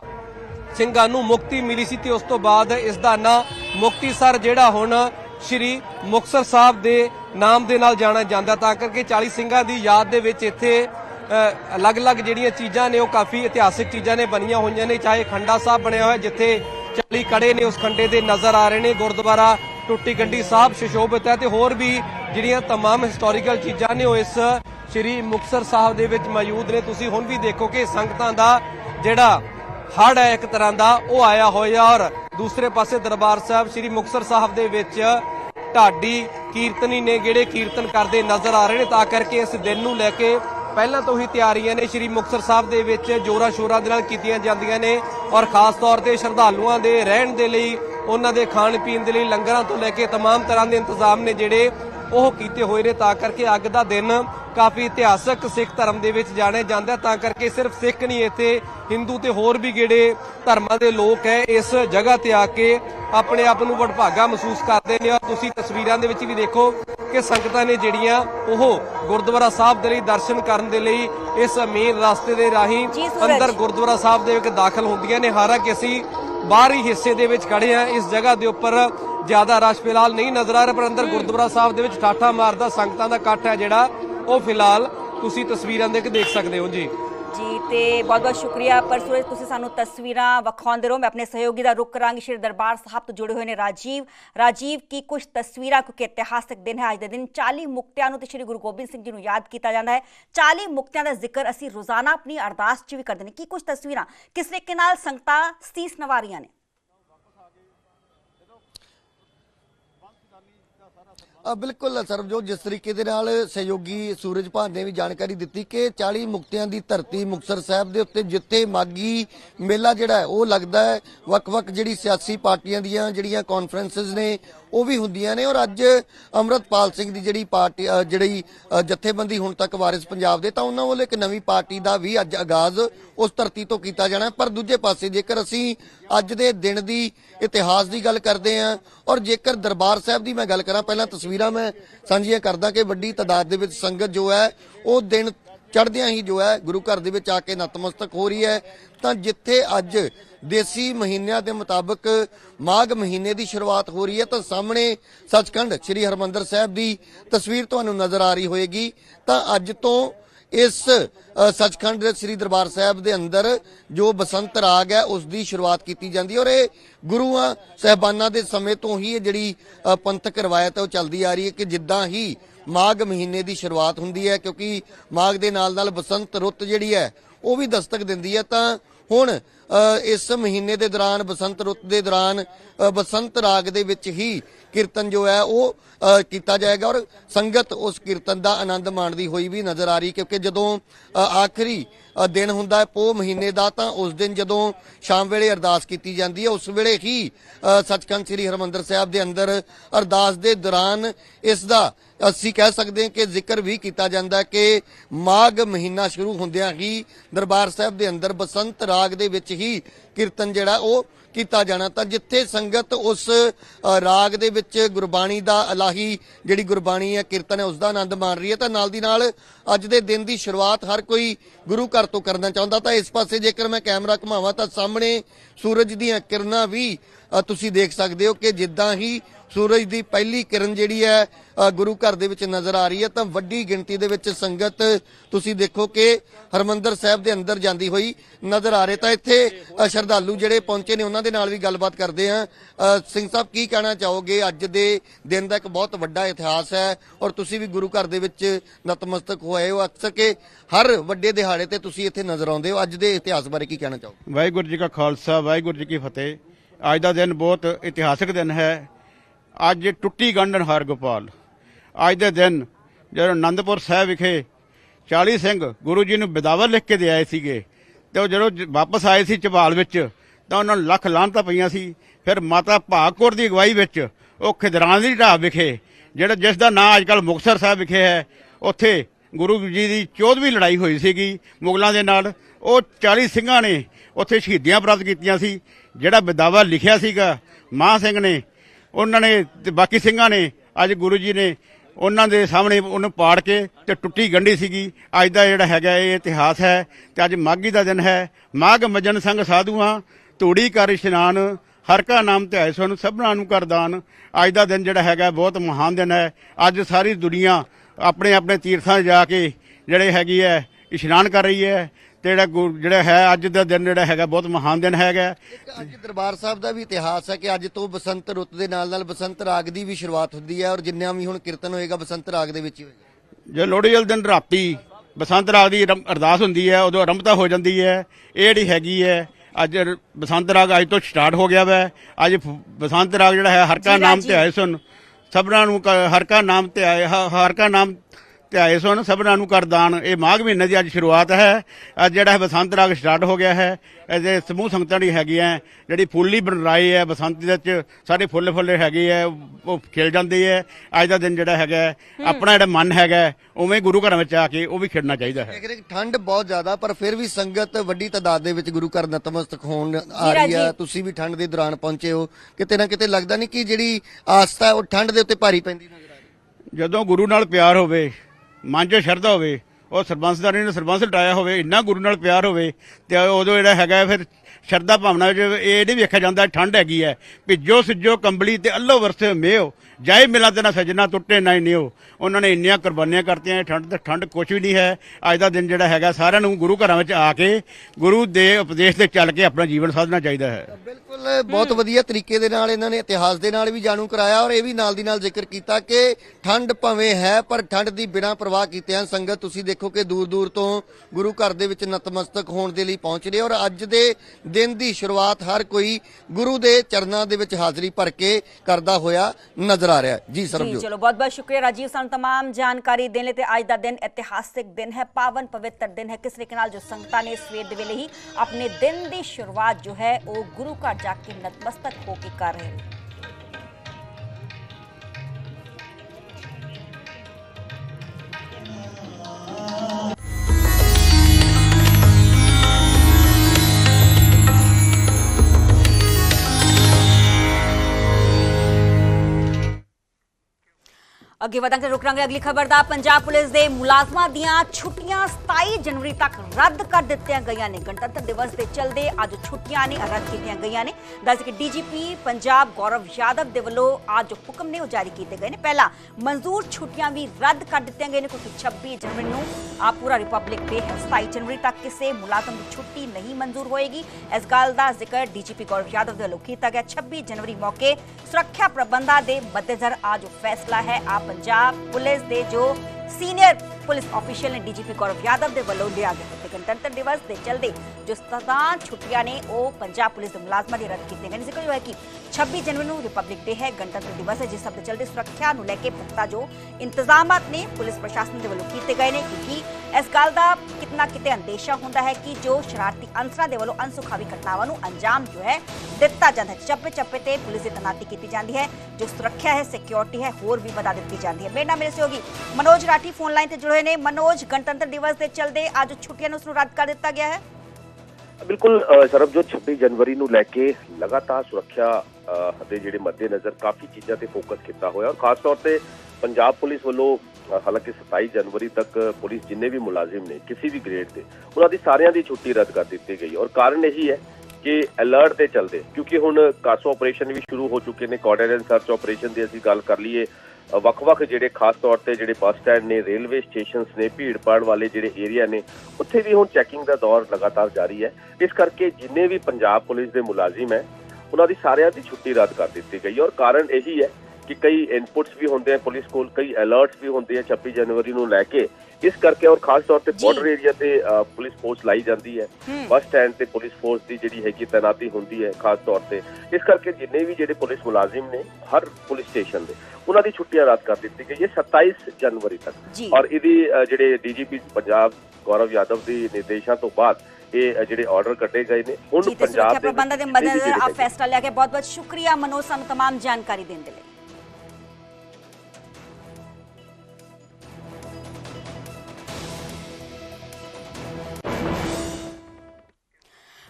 ਸਿੰਘਾਂ ਨੂੰ ਮੁਕਤੀ ਮਿਲੀ ਸੀ ਤੇ ਉਸ ਤੋਂ ਬਾਅਦ ਇਸ ਦਾ ਨਾਂ ਮੁਕਤੀਸਰ ਜਿਹੜਾ ਹੁਣ ਸ਼੍ਰੀ ਮੁਕਤਸਰ ਸਾਹਿਬ ਦੇ ਨਾਮ ਦੇ ਨਾਲ ਜਾਣਿਆ ਜਾਂਦਾ ਤਾਂ ਕਰਕੇ 40 ਸਿੰਘਾਂ ਦੀ ਯਾਦ ਦੇ ਵਿੱਚ ਇੱਥੇ ਅ, ਅਲੱਗ-ਅਲੱਗ ਜਿਹੜੀਆਂ ਚੀਜ਼ਾਂ ਨੇ ਉਹ ਕਾਫੀ ਇਤਿਹਾਸਿਕ ਚੀਜ਼ਾਂ ਨੇ ਬਣੀਆਂ ਹੋਈਆਂ ਨੇ ਚਾਹੇ ਖੰਡਾ ਸਾਹਿਬ ਬਣਿਆ ਹੋਇਆ ਜਿੱਥੇ 40 ਕੜੇ ਨੇ ਉਸ ਖੰਡੇ ਦੇ ਨਜ਼ਰ ਆ ਰਹੇ ਨੇ ਗੁਰਦੁਆਰਾ ਟੁੱਟੀ ਗੰਢੀ ਸਾਹਿਬ ਸ਼ਿਸ਼ੋਭਿਤ ਹੈ ਤੇ ਹੋਰ ਵੀ ਜਿਹੜੀਆਂ तमाम ਹਿਸਟੋਰੀਕਲ ਚੀਜ਼ਾਂ ਨੇ ਉਹ ਇਸ ਸ਼੍ਰੀ ਮੁਕਤਸਰ ਸਾਹਿਬ ਦੇ ਵਿੱਚ ਮੌਜੂਦ ਨੇ ਤੁਸੀਂ ਹੁਣ ਵੀ ਦੇਖੋ ਕਿ ਸੰਗਤਾਂ ਦਾ ਜਿਹੜਾ ਹੜ ਹੈ ਇੱਕ ਤਰ੍ਹਾਂ ਦਾ ਉਹ ਆਇਆ ਹੋਇਆ ਔਰ ਦੂਸਰੇ ਪਾਸੇ ਦਰਬਾਰ ਸਾਹਿਬ ਸ੍ਰੀ ਮੁਕਤਸਰ ਸਾਹਿਬ ਦੇ ਵਿੱਚ ਢਾਡੀ ਕੀਰਤਨੀ ਨੇ ਜਿਹੜੇ ਕੀਰਤਨ ਕਰਦੇ ਨਜ਼ਰ ਆ ਰਹੇ ਨੇ ਤਾਂ ਕਰਕੇ ਇਸ ਦਿਨ ਨੂੰ ਲੈ ਕੇ ਪਹਿਲਾਂ ਤੋਂ ਹੀ ਤਿਆਰੀਆਂ ਨੇ ਸ੍ਰੀ ਮੁਕਤਸਰ ਸਾਹਿਬ ਦੇ ਵਿੱਚ ਜੋਰਾ ਸ਼ੋਰਾ ਦੇ ਨਾਲ ਕੀਤੀਆਂ ਜਾਂਦੀਆਂ ਨੇ ਔਰ ਖਾਸ ਤੌਰ ਤੇ ਸ਼ਰਧਾਲੂਆਂ ਦੇ ਰਹਿਣ ਦੇ ਲਈ ਉਹਨਾਂ ਦੇ ਖਾਣ ਪੀਣ ਦੇ ਲਈ ਲੰਗਰਾਂ ਤੋਂ ਲੈ ਕੇ तमाम ਤਰ੍ਹਾਂ ਦੇ ਇੰਤਜ਼ਾਮ ਨੇ ਜਿਹੜੇ ਉਹ ਕੀਤੇ ਹੋਏ ਨੇ ਤਾਂ ਕਰਕੇ ਅੱਜ ਦਾ ਦਿਨ ਕਾਫੀ ਇਤਿਹਾਸਕ ਸਿੱਖ ਧਰਮ ਦੇ ਵਿੱਚ ਜਾਣਿਆ ਜਾਂਦਾ ਤਾਂ ਕਰਕੇ ਸਿਰਫ ਸਿੱਖ ਨਹੀਂ ਇੱਥੇ ਹਿੰਦੂ ਤੇ ਹੋਰ ਵੀ ਜਿਹੜੇ ਧਰਮਾਂ ਦੇ ਲੋਕ ਹੈ ਇਸ ਜਗ੍ਹਾ ਤੇ ਆ ਕੇ ਆਪਣੇ ਆਪ ਨੂੰ ਵਡਭਾਗਾ ਮਹਿਸੂਸ ਕਰਦੇ ਨੇ। ਔਰ ਤੁਸੀਂ ਤਸਵੀਰਾਂ ਦੇ ਵਿੱਚ ਵੀ ਦੇਖੋ ਕਿ ਸੰਗਤਾਂ ਨੇ ਜਿਹੜੀਆਂ ਉਹ ਗੁਰਦੁਆਰਾ ਸਾਹਿਬ ਦੇ ਲਈ ਦਰਸ਼ਨ ਕਰਨ ਦੇ ਲਈ ਇਸ ਮੇਨ ਰਸਤੇ ਦੇ ਰਾਹੀਂ। ਅੰਦਰ ਗੁਰਦੁਆਰਾ ਸਾਹਿਬ ਦੇ ਵਿੱਚ ਦਾਖਲ ਹੁੰਦੀਆਂ ਨੇ। ਹਾਲਾਂਕਿ ਅਸੀਂ ਬਾਹਰੀ ਹਿੱਸੇ ਦੇ ਵਿੱਚ ਖੜੇ ਆ। ਇਸ ਜਗ੍ਹਾ ਦੇ ਉੱਪਰ ਜ਼ਿਆਦਾ ਰਸ਼ ਫਿਲਹਾਲ ਨਹੀਂ ਨਜ਼ਰ ਆ ਰਿਹਾ, ਪਰ ਅੰਦਰ ਗੁਰਦੁਆਰਾ ਸਾਹਿਬ ਦੇ ਵਿੱਚ ਠਾਠਾ ਮਾਰਦਾ ਸੰਗਤਾਂ ਦਾ ਇਕੱਠ ਹੈ ਜਿਹੜਾ। ਉਹ ਫਿਲਹਾਲ ਤੁਸੀਂ ਤਸਵੀਰਾਂ ਦੇ ਕੇ ਦੇਖ ਸਕਦੇ ਹੋ ਜੀ।
ਜੀ, ਤੇ ਬਹੁਤ ਬਹੁਤ ਸ਼ੁਕਰੀਆ ਪਰ ਸੂਰਜ, ਤੁਸੀਂ ਸਾਨੂੰ ਤਸਵੀਰਾਂ ਵਿਖਾਉਂਦੇ ਰਹੋ। ਮੈਂ ਆਪਣੇ ਸਹਿਯੋਗੀ ਦਾ ਰੁਕ ਕਰਾਂਗੀ। ਸ਼੍ਰੀ ਦਰਬਾਰ ਸਾਹਿਬ ਤੋਂ ਜੁੜੇ ਹੋਏ ਨੇ ਰਾਜੀਵ। ਰਾਜੀਵ, ਕੀ ਕੁਝ ਤਸਵੀਰਾਂ, ਕਿਉਂਕਿ ਇਤਿਹਾਸਕ ਦਿਨ ਹੈ ਅੱਜ ਦੇ ਦਿਨ। 40 ਮੁਕਤਿਆਂ ਨੂੰ ਤੇ ਸ਼੍ਰੀ ਗੁਰੂ ਗੋਬਿੰਦ ਸਿੰਘ ਜੀ ਨੂੰ ਯਾਦ ਕੀਤਾ ਜਾਂਦਾ ਹੈ। 40 ਮੁਕਤਿਆਂ ਦਾ ਜ਼ਿਕਰ ਅਸੀਂ ਰੋਜ਼ਾਨਾ ਆਪਣੀ ਅਰਦਾਸ 'ਚ ਵੀ ਕਰਦੇ ਨੇ। ਕੀ ਕੁਝ ਤਸਵੀਰਾਂ, ਕਿਸ ਤਰੀਕੇ ਨਾਲ ਸੰਗਤਾਂ ਸੀਸ ਨਵਾਰੀਆਂ ਨੇ?
ਬਿਲਕੁਲ ਸਰਬਜੋਤ ਜਿਸ ਤਰੀਕੇ ਦੇ ਨਾਲ ਸਹਿਯੋਗੀ ਸੂਰਜ ਭਾਨ ਨੇ ਵੀ ਜਾਣਕਾਰੀ ਦਿੱਤੀ ਕਿ 40 ਮੁਕਤਿਆਂ ਦੀ ਧਰਤੀ ਮੁਕਤਸਰ ਸਾਹਿਬ ਦੇ ਉੱਤੇ ਜਿੱਥੇ ਮਾਗੀ ਮੇਲਾ ਜਿਹੜਾ ਉਹ ਲੱਗਦਾ ਹੈ। ਵੱਖ-ਵੱਖ ਜਿਹੜੀ ਸਿਆਸੀ ਪਾਰਟੀਆਂ ਦੀਆਂ ਜਿਹੜੀਆਂ ਕਾਨਫਰੰਸਸ ਨੇ ਉਹ ਵੀ ਹੁੰਦੀਆਂ ਨੇ ਔਰ ਅੱਜ ਅਮਰਤਪਾਲ ਸਿੰਘ ਦੀ ਜਿਹੜੀ ਪਾਰਟੀ ਜਿਹੜੀ ਜਥੇਬੰਦੀ ਹੁਣ ਤੱਕ ਵਾਰਿਸ ਪੰਜਾਬ ਦੇ ਤਾਂ ਉਹਨਾਂ ਵੱਲੋਂ ਇੱਕ ਨਵੀਂ ਪਾਰਟੀ ਦਾ ਵੀ ਅੱਜ ਆਗਾਜ਼ ਉਸ ਧਰਤੀ ਤੋਂ ਕੀਤਾ ਜਾਣਾ ਪਰ ਦੂਜੇ ਪਾਸੇ ਜੇਕਰ ਅਸੀਂ ਅੱਜ ਦੇ ਦਿਨ ਦੀ ਇਤਿਹਾਸ ਦੀ ਗੱਲ ਕਰਦੇ ਹਾਂ ਔਰ ਜੇਕਰ ਦਰਬਾਰ ਸਾਹਿਬ ਦੀ ਮੈਂ ਗੱਲ ਕਰਾਂ, ਪਹਿਲਾਂ ਤਸਵੀਰਾਂ ਮੈਂ ਸਾਂਝੀਆਂ ਕਰਦਾ ਕਿ ਵੱਡੀ ਤਾਦਾਦ ਦੇ ਵਿੱਚ ਸੰਗਤ ਜੋ ਹੈ, ਉਹ ਦਿਨ ਚੜਦਿਆਂ ਹੀ ਜੋ ਹੈ ਗੁਰੂ ਘਰ ਦੇ ਵਿੱਚ ਆ ਕੇ ਨਤਮਸਤਕ ਹੋ ਰਹੀ ਹੈ। ਤਾਂ ਜਿੱਥੇ ਅੱਜ ਦੇਸੀ ਮਹੀਨਿਆਂ ਦੇ ਮੁਤਾਬਕ ਮਾਘ ਮਹੀਨੇ ਦੀ ਸ਼ੁਰੂਆਤ ਹੋ ਰਹੀ ਹੈ ਤਾਂ ਸਾਹਮਣੇ ਸੱਚਖੰਡ ਸ੍ਰੀ ਹਰਮੰਦਰ ਸਾਹਿਬ ਦੀ ਤਸਵੀਰ ਤੁਹਾਨੂੰ ਨਜ਼ਰ ਆ ਰਹੀ ਹੋਏਗੀ। ਤਾਂ ਅੱਜ ਤੋਂ ਇਸ ਅ, ਸੱਚਖੰਡ ਸ੍ਰੀ ਦਰਬਾਰ ਸਾਹਿਬ ਦੇ ਅੰਦਰ ਜੋ ਬਸੰਤ ਰਾਗ ਹੈ ਉਸ ਦੀ ਸ਼ੁਰੂਆਤ ਕੀਤੀ ਜਾਂਦੀ ਹੈ। ਔਰ ਇਹ ਗੁਰੂਆਂ ਸਹਿਬਾਨਾਂ ਦੇ ਸਮੇਂ ਤੋਂ ਹੀ ਇਹ ਜਿਹੜੀ ਪੰਥਕ ਰਵਾਇਤ ਹੈ ਉਹ ਚੱਲਦੀ ਆ ਰਹੀ ਹੈ ਕਿ ਜਿੱਦਾਂ ਹੀ ਮਾਘ ਮਹੀਨੇ ਦੀ ਸ਼ੁਰੂਆਤ ਹੁੰਦੀ ਹੈ, ਕਿਉਂਕਿ ਮਾਘ ਦੇ ਨਾਲ ਨਾਲ ਬਸੰਤ ਰੁੱਤ ਜਿਹੜੀ ਹੈ, ਉਹ ਵੀ ਦਸਤਕ ਦਿੰਦੀ ਹੈ। ਤਾਂ ਹੁਣ ਇਸ ਮਹੀਨੇ ਦੇ ਦੌਰਾਨ, ਬਸੰਤ ਰੁੱਤ ਦੇ ਦੌਰਾਨ ਬਸੰਤ ਰਾਗ ਦੇ ਵਿੱਚ ਹੀ ਕੀਰਤਨ ਜੋ ਹੈ ਉਹ ਕੀਤਾ ਜਾਏਗਾ ਔਰ ਸੰਗਤ ਉਸ ਕੀਰਤਨ ਦਾ ਆਨੰਦ ਮਾਣਦੀ ਹੋਈ ਵੀ ਨਜ਼ਰ ਆ ਰਹੀ ਕਿਉਂਕਿ ਜਦੋਂ ਆਖਰੀ ਦਿਨ ਹੁੰਦਾ ਹੈ ਪੋ ਮਹੀਨੇ ਦਾ ਤਾਂ ਉਸ ਦਿਨ ਜਦੋਂ ਸ਼ਾਮ ਵੇਲੇ ਅਰਦਾਸ ਕੀਤੀ ਜਾਂਦੀ ਹੈ, ਉਸ ਵੇਲੇ ਹੀ ਸੱਚਖੰਡ ਸ੍ਰੀ ਹਰਮੰਦਰ ਸਾਹਿਬ ਦੇ ਅੰਦਰ ਅਰਦਾਸ ਦੇ ਦੌਰਾਨ ਇਸ ਦਾ ਅਸੀਂ ਕਹਿ ਸਕਦੇ ਹਾਂ ਕਿ ਜ਼ਿਕਰ ਵੀ ਕੀਤਾ ਜਾਂਦਾ ਕਿ ਮਾਘ ਮਹੀਨਾ ਸ਼ੁਰੂ ਹੁੰਦਿਆਂ ਹੀ ਦਰਬਾਰ ਸਾਹਿਬ ਦੇ ਅੰਦਰ ਬਸੰਤ ਰਾਗ ਦੇ ਵਿੱਚ ਹੀ ਕੀਰਤਨ ਜਿਹੜਾ ਉਹ ਕੀਤਾ ਜਾਣਾ, ਤਾਂ ਜਿੱਥੇ ਸੰਗਤ ਉਸ ਰਾਗ ਦੇ ਵਿੱਚ ਗੁਰਬਾਣੀ ਦਾ ਅਲਾਹੀ ਜਿਹੜੀ ਗੁਰਬਾਣੀ ਹੈ, ਕੀਰਤਨ ਹੈ ਉਸ ਦਾ ਆਨੰਦ ਮਾਣ ਰਹੀ ਹੈ, ਤਾਂ ਨਾਲ ਦੀ ਨਾਲ ਅੱਜ ਦੇ ਦਿਨ ਦੀ ਸ਼ੁਰੂਆਤ ਹਰ ਕੋਈ ਗੁਰੂ ਘਰ ਤੋਂ ਕਰਨਾ ਚਾਹੁੰਦਾ, ਤਾਂ ਇਸ ਪਾਸੇ ਜੇਕਰ ਮੈਂ ਕੈਮਰਾ ਘੁਮਾਵਾਂ, ਤਾਂ ਸਾਹਮਣੇ ਸੂਰਜ ਦੀਆਂ ਕਿਰਨਾਂ ਵੀ ਤੁਸੀਂ ਦੇਖ ਸਕਦੇ ਹੋ ਕਿ ਜਿੱਦਾਂ ਹੀ ਸੂਰਜ ਦੀ ਪਹਿਲੀ ਕਿਰਨ ਜਿਹੜੀ ਹੈ ਗੁਰੂ ਘਰ ਦੇ ਵਿੱਚ ਨਜ਼ਰ ਆ ਰਹੀ ਹੈ, ਤਾਂ ਵੱਡੀ ਗਿਣਤੀ ਦੇ ਵਿੱਚ ਸੰਗਤ, ਤੁਸੀਂ ਦੇਖੋ ਕਿ ਹਰਮੰਦਰ ਸਾਹਿਬ ਦੇ ਅੰਦਰ ਜਾਂਦੀ ਹੋਈ ਨਜ਼ਰ ਆ ਰਹੇ। ਤਾਂ ਇੱਥੇ ਸ਼ਰਧਾਲੂ ਜਿਹੜੇ ਪਹੁੰਚੇ ਨੇ, ਉਹਨਾਂ ਦੇ ਨਾਲ ਵੀ ਗੱਲਬਾਤ ਕਰਦੇ ਆ ਸਿੰਘ ਸਾਹਿਬ, ਕੀ ਕਹਿਣਾ ਚਾਹੋਗੇ? ਅੱਜ ਦੇ ਦਿਨ ਦਾ ਇੱਕ ਬਹੁਤ ਵੱਡਾ ਇਤਿਹਾਸ ਹੈ ਔਰ ਤੁਸੀਂ ਵੀ ਗੁਰੂ ਘਰ ਦੇ ਵਿੱਚ ਨਤਮਸਤਕ ਹੋਏ ਹੋ। ਅਕਸਰ ਕਿ ਹਰ ਵੱਡੇ ਦਿਹਾੜੇ ਤੇ ਤੁਸੀਂ ਇੱਥੇ ਨਜ਼ਰ ਆਉਂਦੇ ਹੋ। ਅੱਜ ਦੇ ਇਤਿਹਾਸ ਬਾਰੇ ਕੀ ਕਹਿਣਾ ਚਾਹੋਗੇ?
ਵਾਹਿਗੁਰੂ ਜੀ ਕਾ ਖਾਲਸਾ, ਵਾਹਿਗੁਰੂ ਜੀ ਕੀ ਫਤਿਹ। ਅੱਜ ਦਾ ਦਿਨ ਬਹੁਤ ਇਤਿਹਾਸਕ ਦਿਨ ਹੈ। ਅੱਜ ਟੁੱਟੀ ਗੰਢਣ ਹਰਗੋਪਾਲ। ਅੱਜ ਦੇ ਦਿਨ ਜਦੋਂ ਆਨੰਦਪੁਰ ਸਾਹਿਬ ਵਿਖੇ 40 ਸਿੰਘ ਗੁਰੂ ਜੀ ਨੂੰ ਬਿਦਾਵਰ ਲਿਖ ਕੇ ਦੇ ਆਏ ਸੀਗੇ, ਤੇ ਉਹ ਜਦੋਂ ਵਾਪਸ ਆਏ ਸੀ ਝਬਾਲ ਵਿੱਚ, ਤਾਂ ਉਹਨਾਂ ਨੂੰ ਲੱਖ ਲਾਹਨਤਾਂ ਪਈਆਂ ਸੀ। ਫਿਰ ਮਾਤਾ ਭਾਗਕੌਰ ਦੀ ਅਗਵਾਈ ਵਿੱਚ ਉਹ ਖਿਦਰਾਂ ਦੀ ਢਾਬ ਵਿਖੇ, ਜਿਹੜਾ ਜਿਸ ਦਾ ਨਾਂ ਅੱਜਕੱਲ ਮੁਕਤਸਰ ਸਾਹਿਬ ਵਿਖੇ ਹੈ, ਉੱਥੇ ਗੁਰੂ ਜੀ ਦੀ 14ਵੀਂ ਲੜਾਈ ਹੋਈ ਸੀਗੀ ਮੁਗਲਾਂ ਦੇ ਨਾਲ। ਉਹ 40 ਸਿੰਘਾਂ ਨੇ ਉੱਥੇ ਸ਼ਹੀਦੀਆਂ ਪ੍ਰਾਪਤ ਕੀਤੀਆਂ ਸੀ, ਜਿਹੜਾ ਬਿਦਾਵਾ ਲਿਖਿਆ ਸੀਗਾ। ਮਾਹ ਸਿੰਘ ਨੇ ਉਹਨਾਂ ਨੇ ਤੇ ਬਾਕੀ ਸਿੰਘਾਂ ਨੇ, ਅੱਜ ਗੁਰੂ ਜੀ ਨੇ ਉਹਨਾਂ ਦੇ ਸਾਹਮਣੇ ਉਹਨੂੰ ਪਾੜ ਕੇ ਤੇ ਟੁੱਟੀ ਗੰਢੀ ਸੀਗੀ। ਅੱਜ ਦਾ ਜਿਹੜਾ ਹੈਗਾ ਇਹ ਇਤਿਹਾਸ ਹੈ ਤੇ ਅੱਜ ਮਾਘੀ ਦਾ ਦਿਨ ਹੈ। ਮਾਘ ਮਜਨ ਸੰਗ ਸਾਧੂਆਂ, ਧੂੜੀ ਕਰ ਇਸ਼ਨਾਨ, ਹਰ ਕਾ ਨਾਮ ਧਿਆਏ ਸੋਨ, ਸਭਨਾਂ ਨੂੰ ਕਰਦਾਨ ਅੱਜ ਦਾ ਦਿਨ ਜਿਹੜਾ ਹੈਗਾ ਬਹੁਤ ਮਹਾਨ ਦਿਨ ਹੈ। ਅੱਜ ਸਾਰੀ ਦੁਨੀਆ ਆਪਣੇ ਆਪਣੇ ਤੀਰਥਾਂ 'ਤੇ ਜਾ ਕੇ ਜਿਹੜੇ ਹੈਗੀ ਹੈ, ਇਸ਼ਨਾਨ ਕਰ ਰਹੀ ਹੈ। ਤੇ ਜਿਹੜਾ ਗੁਰ- ਜਿਹੜਾ ਹੈ ਅੱਜ ਦਾ ਦਿਨ ਜਿਹੜਾ ਹੈਗਾ ਬਹੁਤ ਮਹਾਨ ਦਿਨ ਹੈਗਾ।
ਇੱਕ ਅੱਜ ਦਰਬਾਰ ਸਾਹਿਬ ਦਾ ਵੀ ਇਤਿਹਾਸ ਹੈ ਕਿ ਅੱਜ ਤੋਂ ਬਸੰਤ ਰੁੱਤ ਦੇ ਨਾਲ ਨਾਲ ਬਸੰਤ ਰਾਗ ਦੀ ਵੀ ਸ਼ੁਰੂਆਤ ਹੁੰਦੀ ਹੈ ਔਰ ਜਿੰਨਾ ਵੀ ਹੁਣ ਕੀਰਤਨ ਹੋਏਗਾ ਬਸੰਤ ਰਾਗ ਦੇ ਵਿੱਚ ਹੀ ਹੋਏਗਾ।
ਜੇ ਲੋਹੜੀ ਵਾਲੇ ਦਿਨ ਰਾਤੀ ਬਸੰਤ ਰਾਗ ਦੀ ਰਮ- ਅਰਦਾਸ ਹੁੰਦੀ ਹੈ ਉਦੋਂ ਆਰੰਭਤਾ ਹੋ ਜਾਂਦੀ ਹੈ। ਇਹ ਜਿਹੜੀ ਹੈਗੀ ਹੈ ਅੱਜ ਰ- ਬਸੰਤ ਰਾਗ ਅੱਜ ਤੋਂ ਸਟਾਰਟ ਹੋ ਗਿਆ ਵੈ। ਅੱਜ ਫ- ਬਸੰਤ ਰਾਗ ਜਿਹੜਾ ਹੈ ਹਰ ਕਾ ਨਾਮ
ਰਾਜੀ।
ਧਿਆਏ ਸੁਨ ਸਭਨਾਂ ਨੂੰ ਕ- ਹਰ ਕਾ ਨਾਮ ਧਿਆਏ ਹ- ਹਰ ਕਾ ਨਾਮ ਧਿਆਏ ਸੁਨ ਸਭਨਾਂ ਨੂੰ ਕਰਦਾਨ ਇਹ ਮਾਘ ਮਹੀਨੇ ਦੀ ਅੱਜ ਸ਼ੁਰੂਆਤ ਹੈ। ਅੱਜ ਜਿਹੜਾ ਹੈ ਬਸੰਤ ਰਾਗ ਸਟਾਰਟ ਹੋ ਗਿਆ ਹੈ। ਇਹਦੇ ਸਮੂਹ ਸੰਗਤਾਂ ਦੀ ਹੈਗੀ ਹੈ ਜਿਹੜੀ ਫੁੱਲੀ ਬਣਾਈ ਹੈ ਬਸੰਤ ਦੇ ਵਿੱਚ ਸਾਰੇ ਫੁੱਲ ਫੁੱਲੇ ਹੈਗੇ ਹੈ ਉਹ ਖਿਲ ਜਾਂਦੇ ਹੈ ਅੱਜ ਦਾ ਦਿਨ ਜਿਹੜਾ ਹੈਗਾ ਆਪਣਾ ਜਿਹੜਾ ਮਨ ਹੈਗਾ ਉਵੇਂ ਗੁਰੂ ਘਰਾਂ ਵਿੱਚ ਆ ਕੇ ਉਹ ਵੀ ਖਿੜਨਾ ਚਾਹੀਦਾ ਹੈ।
ਠੰਡ ਬਹੁਤ ਜ਼ਿਆਦਾ ਪਰ ਫਿਰ ਵੀ ਸੰਗਤ ਵੱਡੀ ਤਾਦਾਦ ਦੇ ਵਿੱਚ ਗੁਰੂ ਘਰ ਨਤਮਸਤਕ ਹੋਣ ਆ ਰਹੀ ਹੈ। ਤੁਸੀਂ ਵੀ ਠੰਡ ਦੇ ਦੌਰਾਨ ਪਹੁੰਚੇ ਹੋ। ਕਿਤੇ ਨਾ ਕਿਤੇ ਲੱਗਦਾ ਨਹੀਂ ਕਿ ਜਿਹੜੀ ਆਸਥਾ ਹੈ ਉਹ ਠੰਡ ਦੇ ਉੱਤੇ ਭਾਰੀ ਪੈਂਦੀ ਨਜ਼ਰ ਆ ਰਹੀ
ਜਦੋਂ ਗੁਰੂ ਨਾਲ ਪਿਆਰ ਹੋਵੇ ਮਨ 'ਚ ਸ਼ਰਧਾ ਹੋਵੇ, ਉਹ ਸਰਬੰਸਦਾਰੀ ਨੇ ਸਰਬੰਸ ਲਟਾਇਆ ਹੋਵੇ, ਇੰਨਾ ਗੁਰੂ ਨਾਲ ਪਿਆਰ ਹੋਵੇ, ਤੇ ਉਦੋਂ ਜਿਹੜਾ ਹੈਗਾ ਫਿਰ ਸ਼ਰਧਾ ਭਾਵਨਾ ਵਿੱਚ ਇਹ ਨਹੀਂ ਵੇਖਿਆ ਜਾਂਦਾ ਠੰਡ ਹੈਗੀ ਹੈ। ਭਿੱਜੋ ਸਿੱਜੋ ਕੰਬਲੀ ਤੇ ਅੱਲੋ ਵਰਸੇ ਮੇਓ ਜਾਏ ਮਿਲਾਂ ਤੇ ਨਾ ਸਜਣਾ ਟੁੱਟੇ ਨਾ ਹੀ ਨਿਓ ਉਹਨਾਂ ਨੇ ਇੰਨੀਆਂ ਕੁਰਬਾਨੀਆਂ ਕਰਤੀਆਂ ਠੰਡ ਤੇ ਠੰਡ ਕੁਛ ਵੀ ਨਹੀਂ ਹੈ। ਅੱਜ ਦਾ ਦਿਨ ਜਿਹੜਾ ਹੈਗਾ, ਸਾਰਿਆਂ ਨੂੰ ਗੁਰੂ ਘਰਾਂ ਵਿੱਚ ਆ ਕੇ, ਗੁਰੂ ਦੇ ਉਪਦੇਸ਼ ਤੇ ਚੱਲ ਕੇ ਆਪਣਾ ਜੀਵਨ ਸਾਧਨਾ ਚਾਹੀਦਾ ਹੈ।
ਬਿਲਕੁਲ, ਬਹੁਤ ਵਧੀਆ ਤਰੀਕੇ ਦੇ ਨਾਲ ਇਹਨਾਂ ਨੇ ਇਤਿਹਾਸ ਦੇ ਨਾਲ ਵੀ ਜਾਣੂ ਕਰਾਇਆ ਔਰ ਇਹ ਵੀ ਨਾਲ ਦੀ ਨਾਲ ਜ਼ਿਕਰ ਕੀਤਾ ਕਿ ਠੰਡ ਭਾਵੇਂ ਹੈ, ਪਰ ਠੰਡ ਦੀ ਬਿਨਾਂ ਪ੍ਰਵਾਹ ਹਨ। ਸੰਗਤ ਤੁਸੀਂ ਦੇਖੋ ਕਿ ਦੂਰ ਦੂਰ ਤੋਂ ਗੁਰੂ ਘਰ ਦੇ ਵਿੱਚ ਨਤਮਸਤਕ ਹੋਣ ਦੇ ਲਈ ਪਹੁੰਚ ਰਹੇ ਔਰ ਅੱਜ ਦੇ ਦਿਨ ਦੀ ਸ਼ੁਰੂਆਤ ਹਰ ਕੋਈ ਗੁਰੂ ਦੇ ਚਰਨਾਂ ਦੇ ਵਿੱਚ ਹਾਜ਼ਰੀ ਭਰ ਕੇ ਕਰਦਾ ਹੋਇਆ ਨਜ਼ਰ ਆ ਰਿਹਾ ਹੈ। ਜੀ
ਜੀ
ਸਰਬਜੋਤ
ਚਲੋ ਬਹੁਤ ਬਹੁਤ ਸ਼ੁਕਰੀਆ ਰਾਜੀਵ ਸਾਨੂੰ तमाम ਜਾਣਕਾਰੀ ਦੇਣ ਲਈ ਤੇ ਅੱਜ ਦਾ ਦਿਨ ਇਤਿਹਾਸਿਕ ਦਿਨ ਹੈ ਪਾਵਨ ਪਵਿੱਤਰ ਦਿਨ ਹੈ ਕਿਸ ਤਰੀਕੇ ਨਾਲ ਜੋ ਸੰਗਤਾਂ ਨੇ ਸਵੇਰ ਦੇ ਵੇਲੇ ਹੀ ਆਪਣੇ ਦਿਨ ਦੀ ਸ਼ੁਰੂਆਤ ਜੋ ਹੈ ਉਹ ਗੁਰੂ ਘਰ ਜਾ ਕੇ ਨਤਮਸਤਕ ਹੋ ਕੇ ਕਰ ਰਹੇ ਨੇ ਅੱਗੇ ਵਧਾਂਗੇ ਰੁਕਾਂਗੇ ਅਗਲੀ ਖਬਰ ਦਾ। ਪੰਜਾਬ ਪੁਲਿਸ ਦੇ ਮੁਲਾਜ਼ਮਾਂ ਦੀਆਂ ਛੁੱਟੀਆਂ 27 ਜਨਵਰੀ ਤੱਕ ਰੱਦ ਕਰ ਦਿੱਤੀਆਂ ਗਈਆਂ ਨੇ। ਗਣਤੰਤਰ ਦਿਵਸ ਦੇ ਚਲਦੇ ਅੱਜ ਛੁੱਟੀਆਂ ਨੇ, ਰੱਦ ਕੀਤੀਆਂ ਗਈਆਂ ਨੇ। ਦੱਸ ਕਿ ਡੀਜੀਪੀ ਪੰਜਾਬ ਗੌਰਵ ਯਾਦਵ ਦੇ ਵੱਲੋਂ ਅੱਜ ਹੁਕਮ ਨੇ ਉਹ ਜਾਰੀ ਕੀਤੇ ਗਏ ਨੇ। ਪਹਿਲਾਂ ਮਨਜ਼ੂਰ ਛੁੱਟੀਆਂ ਵੀ ਰੱਦ ਕਰ ਦਿੱਤੀਆਂ ਗਈਆਂ ਨੇ ਕਿਉਂਕਿ 26 ਜਨਵਰੀ ਨੂੰ। ਆ ਪੂਰਾ ਰਿਪਬਲਿਕ ਡੇ ਹੈ 27 ਜਨਵਰੀ ਤੱਕ ਕਿਸੇ ਮੁਲਾਜ਼ਮ ਦੀ ਛੁੱਟੀ ਨਹੀਂ ਮਨਜ਼ੂਰ ਹੋਏਗੀ। ਇਸ ਗੱਲ ਦਾ ਜ਼ਿਕਰ ਡੀਜੀਪੀ ਗੌਰਵ ਯਾਦਵ ਦੇ ਵੱਲੋਂ ਕੀਤਾ ਗਿਆ। 26 ਜਨਵਰੀ ਮੌਕੇ ਸੁਰੱਖਿਆ ਪ੍ਰਬੰਧਾਂ ਦੇ ਮੱਦੇਨਜ਼ਰ ਅੱਜ ਫੈਸਲਾ ਹੈ। ਆਪ ਪੰਜਾਬ ਪੁਲਿਸ ਦੇ ਜੋ ਸੀਨੀਅਰ ਪੁਲਿਸ ਅਫੀਸ਼ੀਅਲ ਨੇ ਡੀਜੀਪੀ ਗੌਰਵ ਯਾਦਵ ਦੇ ਵੱਲੋਂ ਲਿਆ ਗਿਆ ਤੇ ਗਣਤੰਤਰ ਦਿਵਸ ਦੇ ਚਲਦੇ ਜੋ 17 ਛੁੱਟੀਆਂ ਨੇ, ਉਹ ਪੰਜਾਬ ਪੁਲਿਸ ਦੇ ਮੁਲਾਜ਼ਮਾਂ ਦੀ ਰੱਦ ਕੀਤੀਆਂ ਗਈਆਂ ਨੇ। ਜ਼ਿਕਰ ਹੋਇਆ ਕਿ 26 ਜਨਵਰੀ ਨੂੰ ਰਿਪਬਲਿਕ ਡੇ ਹੈ, ਗਣਤੰਤਰ ਦਿਵਸ ਹੈ, ਜਿਸ ਸਭ ਦੇ ਚਲਦੇ ਸੁਰੱਖਿਆ ਨੂੰ ਲੈ ਕੇ ਪੁਖਤਾ ਜੋ ਇੰਤਜ਼ਾਮਾਤ ਨੇ, ਪੁਲਿਸ ਪ੍ਰਸ਼ਾਸਨ ਦੇ ਵੱਲੋਂ ਕੀਤੇ ਗਏ ਨੇ, ਕਿਉਂਕਿ ਇਸ ਗੱਲ ਦਾ ਕਿਤਨਾ ਕਿਤੇ ਅੰਦੇਸ਼ਾ ਹੁੰਦਾ ਹੈ ਕਿ ਜੋ ਸ਼ਰਾਰਤੀ ਅਨਸਰਾਂ ਦੇ ਵੱਲੋਂ ਅਨਸੁਖਾਵੀ ਘਟਨਾਵਾਂ ਨੂੰ ਅੰਜਾਮ ਜੋ ਹੈ, ਦਿੱਤਾ ਜਾਂਦਾ ਹੈ। ਚੱਪੇ ਚੱਪੇ ਤੇ ਪੁਲਿਸ ਦੀ ਤੈਨਾਤੀ ਕੀਤੀ ਜਾਂਦੀ ਹੈ, ਜੋ ਸੁਰੱਖਿਆ ਹੈ ਸਿਕਿਉਰਿਟੀ ਹੈ, ਹੋਰ ਵੀ ਵਧਾ ਦਿੱਤੀ ਜਾਂਦੀ ਹੈ। ਮੇਰੇ ਨਾਲ ਮੇਰੇ ਸਹਿਯੋਗੀ ਮਨੋਜ ਰਾਠੀ ਫੋਨ ਲਾਈਨ ਤੇ ਜੁੜੇ ਹੋਏ ਨੇ। ਮਨੋਜ, ਗਣਤੰਤਰ ਦਿਵਸ ਦੇ ਚਲਦੇ ਅੱਜ ਛੁੱਟੀਆਂ ਨੂੰ ਰੱਦ ਕਰ ਦਿੱਤਾ ਗਿਆ ਹੈ।
ਬਿਲਕੁਲ ਸਰਬਜੋਤ 26 ਜਨਵਰੀ ਨੂੰ ਲੈ ਕੇ ਲਗਾਤਾਰ ਸੁਰੱਖਿਆ ਦੇ ਜਿਹੜੇ ਮੱਦੇਨਜ਼ਰ ਕਾਫੀ ਚੀਜ਼ਾਂ ਤੇ ਫੋਕਸ ਕੀਤਾ ਹੋਇਆ। ਔਰ ਖਾਸ ਤੌਰ ਤੇ ਪੰਜਾਬ ਪੁਲਿਸ ਵੱਲੋਂ ਹਾਲਾਂਕਿ 27 ਜਨਵਰੀ ਤੱਕ ਪੁਲਿਸ ਜਿੰਨੇ ਵੀ ਮੁਲਾਜ਼ਮ ਨੇ, ਕਿਸੇ ਵੀ ਗ੍ਰੇਡ ਦੇ, ਉਹਨਾਂ ਦੀ ਸਾਰਿਆਂ ਦੀ ਛੁੱਟੀ ਰੱਦ ਕਰ ਦਿੱਤੀ ਗਈ। ਔਰ ਕਾਰਨ ਇਹੀ ਹੈ ਕਿ ਅਲਰਟ ਤੇ ਚੱਲਦੇ, ਕਿਉਂਕਿ ਹੁਣ ਕਾਸੋ ਆਪਰੇਸ਼ਨ ਵੀ ਸ਼ੁਰੂ ਹੋ ਚੁੱਕੇ ਨੇ ਕੋਆਰਡੀਨੇਟ ਸਰਚ ਆਪਰੇਸ਼ਨ ਦੀ ਅਸੀਂ ਗੱਲ ਕਰ ਲਈਏ। ਵੱਖ-ਵੱਖ ਜਿਹੜੇ ਖਾਸ ਤੌਰ ਤੇ ਜਿਹੜੇ ਬੱਸ ਸਟੈਂਡ ਨੇ, ਰੇਲਵੇ ਸਟੇਸ਼ਨਸ ਨੇ ਭੀੜ-ਭਾੜ ਵਾਲੇ ਜਿਹੜੇ ਏਰੀਆ ਨੇ, ਉੱਥੇ ਵੀ ਹੁਣ ਚੈਕਿੰਗ ਦਾ ਦੌਰ ਲਗਾਤਾਰ ਜਾਰੀ ਹੈ। ਇਸ ਕਰਕੇ ਜਿੰਨੇ ਵੀ ਪੰਜਾਬ ਪੁਲਿਸ ਦੇ ਮੁਲਾਜ਼ਮ ਹੈ, ਉਹਨਾਂ ਦੀ ਸਾਰਿਆਂ ਦੀ ਛੁੱਟੀ ਰੱਦ ਕਰ ਦਿੱਤੀ ਗਈ ਔਰ ਕਾਰਨ ਇਹੀ ਹੈ ਕਿ ਕਈ ਇਨਪੁਟਸ ਵੀ ਹੁੰਦੇ ਆ ਪੁਲਿਸ ਕੋਲ ਕਈ ਅਲਰਟਸ ਵੀ ਹੁੰਦੇ ਆ 26 ਜਨਵਰੀ ਨੂੰ ਲੈ ਕੇ ਇਸ ਕਰਕੇ ਔਰ ਖਾਸ ਤੌਰ ਤੇ
ਜੀ।
ਬਾਰਡਰ ਏਰੀਆ ਤੇ ਅ, ਪੁਲਿਸ ਫੋਰਸ ਲਾਈ ਜਾਂਦੀ ਹੈ
ਹੂੰ।
ਬੱਸ ਸਟੈਂਡ ਤੇ ਪੁਲਿਸ ਫੋਰਸ ਦੀ ਜਿਹੜੀ ਹੈਗੀ ਤੈਨਾਤੀ ਹੁੰਦੀ ਹੈ ਖਾਸ ਤੌਰ ਤੇ ਇਸ ਕਰਕੇ ਜਿੰਨੇ ਵੀ ਜਿਹੜੇ ਪੁਲਿਸ ਮੁਲਾਜ਼ਮ ਨੇ ਹਰ ਪੁਲਿਸ ਸਟੇਸ਼ਨ ਦੇ ਉਹਨਾਂ ਦੀ ਛੁੱਟੀਆਂ ਰੱਦ ਕਰ ਦਿੱਤੀ ਗਈ ਹੈ 27 ਜਨਵਰੀ ਤੱਕ
ਜੀ।
ਔਰ ਇਹਦੀ ਅ, ਜਿਹੜੇ ਡੀਜੀਪੀ ਪੰਜਾਬ ਗੌਰਵ ਯਾਦਵ ਦੀ ਨਿਰਦੇਸ਼ਾਂ ਤੋਂ ਬਾਅਦ ਇਹ ਅ, ਜਿਹੜੇ ਆਰਡਰ ਕੱਢੇ ਗਏ ਨੇ ਹੁਣ
ਜੀ ਤੇ ਸੁਰੱਖਿਆ
ਪੰਜਾਬ ਦੇ
ਪ੍ਰਬੰਧਾਂ ਦੇ
ਵਿੱਚ
ਮੱਦੇਨਜ਼ਰ
ਜਿਹੜੀ
ਆਪ
ਹੈਗੀ-
ਫੈਸਲਾ ਲਿਆ ਗਿਆ ਬਹੁਤ ਬਹੁਤ ਸ਼ੁਕਰੀਆ ਮਨੋਜ ਸਾਨੂੰ तमाम ਜਾਣਕਾਰੀ ਦੇਣ ਦੇ ਲਈ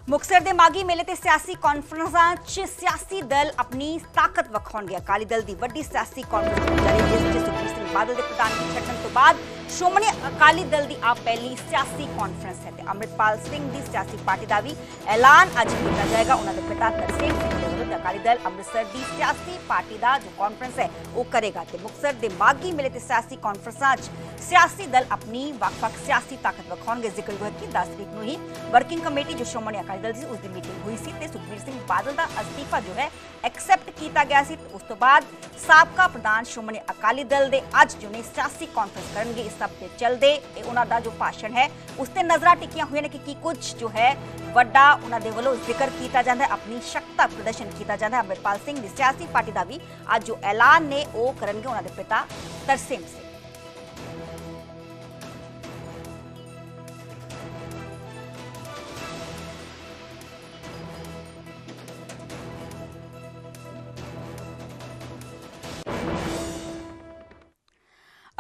ਮੁਕਤਸਰ ਦੇ ਮਾਗੀ ਮੇਲੇ ਤੇ ਸਿਆਸੀ ਕਾਨਫਰੰਸਾਂ 'ਚ ਸਿਆਸੀ ਦਲ ਆਪਣੀ ਤਾਕਤ ਵਿਖਾਉਣਗੇ। ਅਕਾਲੀ ਦਲ ਦੀ ਵੱਡੀ ਸਿਆਸੀ ਕਾਨਫਰੰਸ ਹੋਈ ਜਿਸ 'ਚ ਸੁਖਬੀਰ ਸਿੰਘ ਬਾਦਲ ਦੇ ਪ੍ਰਧਾਨਗੀ ਛੱਡਣ ਤੋਂ ਬਾਅਦ ਸ਼੍ਰੋਮਣੀ ਅਕਾਲੀ ਦਲ ਦੀ ਆ ਪਹਿਲੀ ਸਿਆਸੀ ਕਾਨਫਰੰਸ ਹੈ ਤੇ ਅੰਮ੍ਰਿਤਪਾਲ ਸਿੰਘ ਦੀ ਸਿਆਸੀ ਪਾਰਟੀ ਦਾ ਵੀ ਐਲਾਨ ਅੱਜ ਕੀਤਾ ਜਾਏਗਾ। ਉਹਨਾਂ ਦੇ ਪਿਤਾ ਤਰਸੇਮ ਸਿੰਘ ਅਕਾਲੀ ਦਲ ਅੰਮ੍ਰਿਤਸਰ ਦੀ ਸਿਆਸੀ ਪਾਰਟੀ ਦਾ ਜੋ ਕਾਨਫਰੰਸ ਹੈ, ਉਹ ਕਰੇਗਾ ਤੇ ਮੁਕਤਸਰ ਦੇ ਮਾਗੀ ਮਿਲੇ ਤੇ ਸਿਆਸੀ ਕਾਨਫਰੰਸਾਂ 'ਚ ਸਿਆਸੀ ਦਲ ਆਪਣੀ ਵੱਖ-ਵੱਖ ਸਿਆਸੀ ਤਾਕਤ ਵਿਖਾਉਣਗੇ। ਜ਼ਿਕਰ ਹੋਇਆ ਕਿ 10 ਤਰੀਕ ਨੂੰ ਹੀ ਵਰਕਿੰਗ ਕਮੇਟੀ ਜੋ ਸ਼੍ਰੋਮਣੀ ਅਕਾਲੀ ਦਲ ਸੀ ਉਸ ਦੀ ਮੀਟਿੰਗ ਹੋਈ ਸੀ ਤੇ ਸੁਖਬੀਰ ਸਿੰਘ ਬਾਦਲ ਦਾ ਅਸਤੀਫਾ ਜੋ ਹੈ ਐਕਸੈਪਟ ਕੀਤਾ ਗਿਆ ਸੀ, ਉਸ ਤੋਂ ਬਾਅਦ ਸਾਬਕਾ ਪ੍ਰਧਾਨ ਸ਼੍ਰੋਮਣੀ ਅਕਾਲੀ ਦਲ ਦੇ ਅੱਜ ਜੋ ਨੇ ਸਿਆਸੀ ਕਾਨਫਰੰਸ ਕਰਨਗੇ, ਇਸ ਸਭ ਦੇ ਚਲਦੇ, ਇਹ ਉਹਨਾਂ ਦਾ ਜੋ ਭਾਸ਼ਣ ਹੈ, ਉਸ ਤੇ ਨਜ਼ਰਾਂ ਟਿਕੀਆਂ ਹੋਈਆਂ ਨੇ ਕਿ ਕੀ ਕੁਝ ਜੋ ਹੈ, ਵੱਡਾ ਉਹਨਾਂ ਦੇ ਵੱਲੋਂ ਜ਼ਿਕਰ ਕੀਤਾ ਜਾਂਦਾ ਹੈ, ਆਪਣੀ ਸ਼ਕਤਾ ਪ੍ਰਦਰਸ਼ਨ ਕੀਤਾ ਜਾਂਦਾ ਹੈ। ਅੰਮ੍ਰਿਤਪਾਲ ਸਿੰਘ ਦੀ ਸਿਆਸੀ ਪਾਰਟੀ ਦਾ ਵੀ ਅੱਜ ਜੋ ਐਲਾਨ ਨੇ, ਉਹ ਕਰਨਗੇ, ਉਹਨਾਂ ਦੇ ਪਿਤਾ ਤਰਸੇਮ ਸਿੰਘ।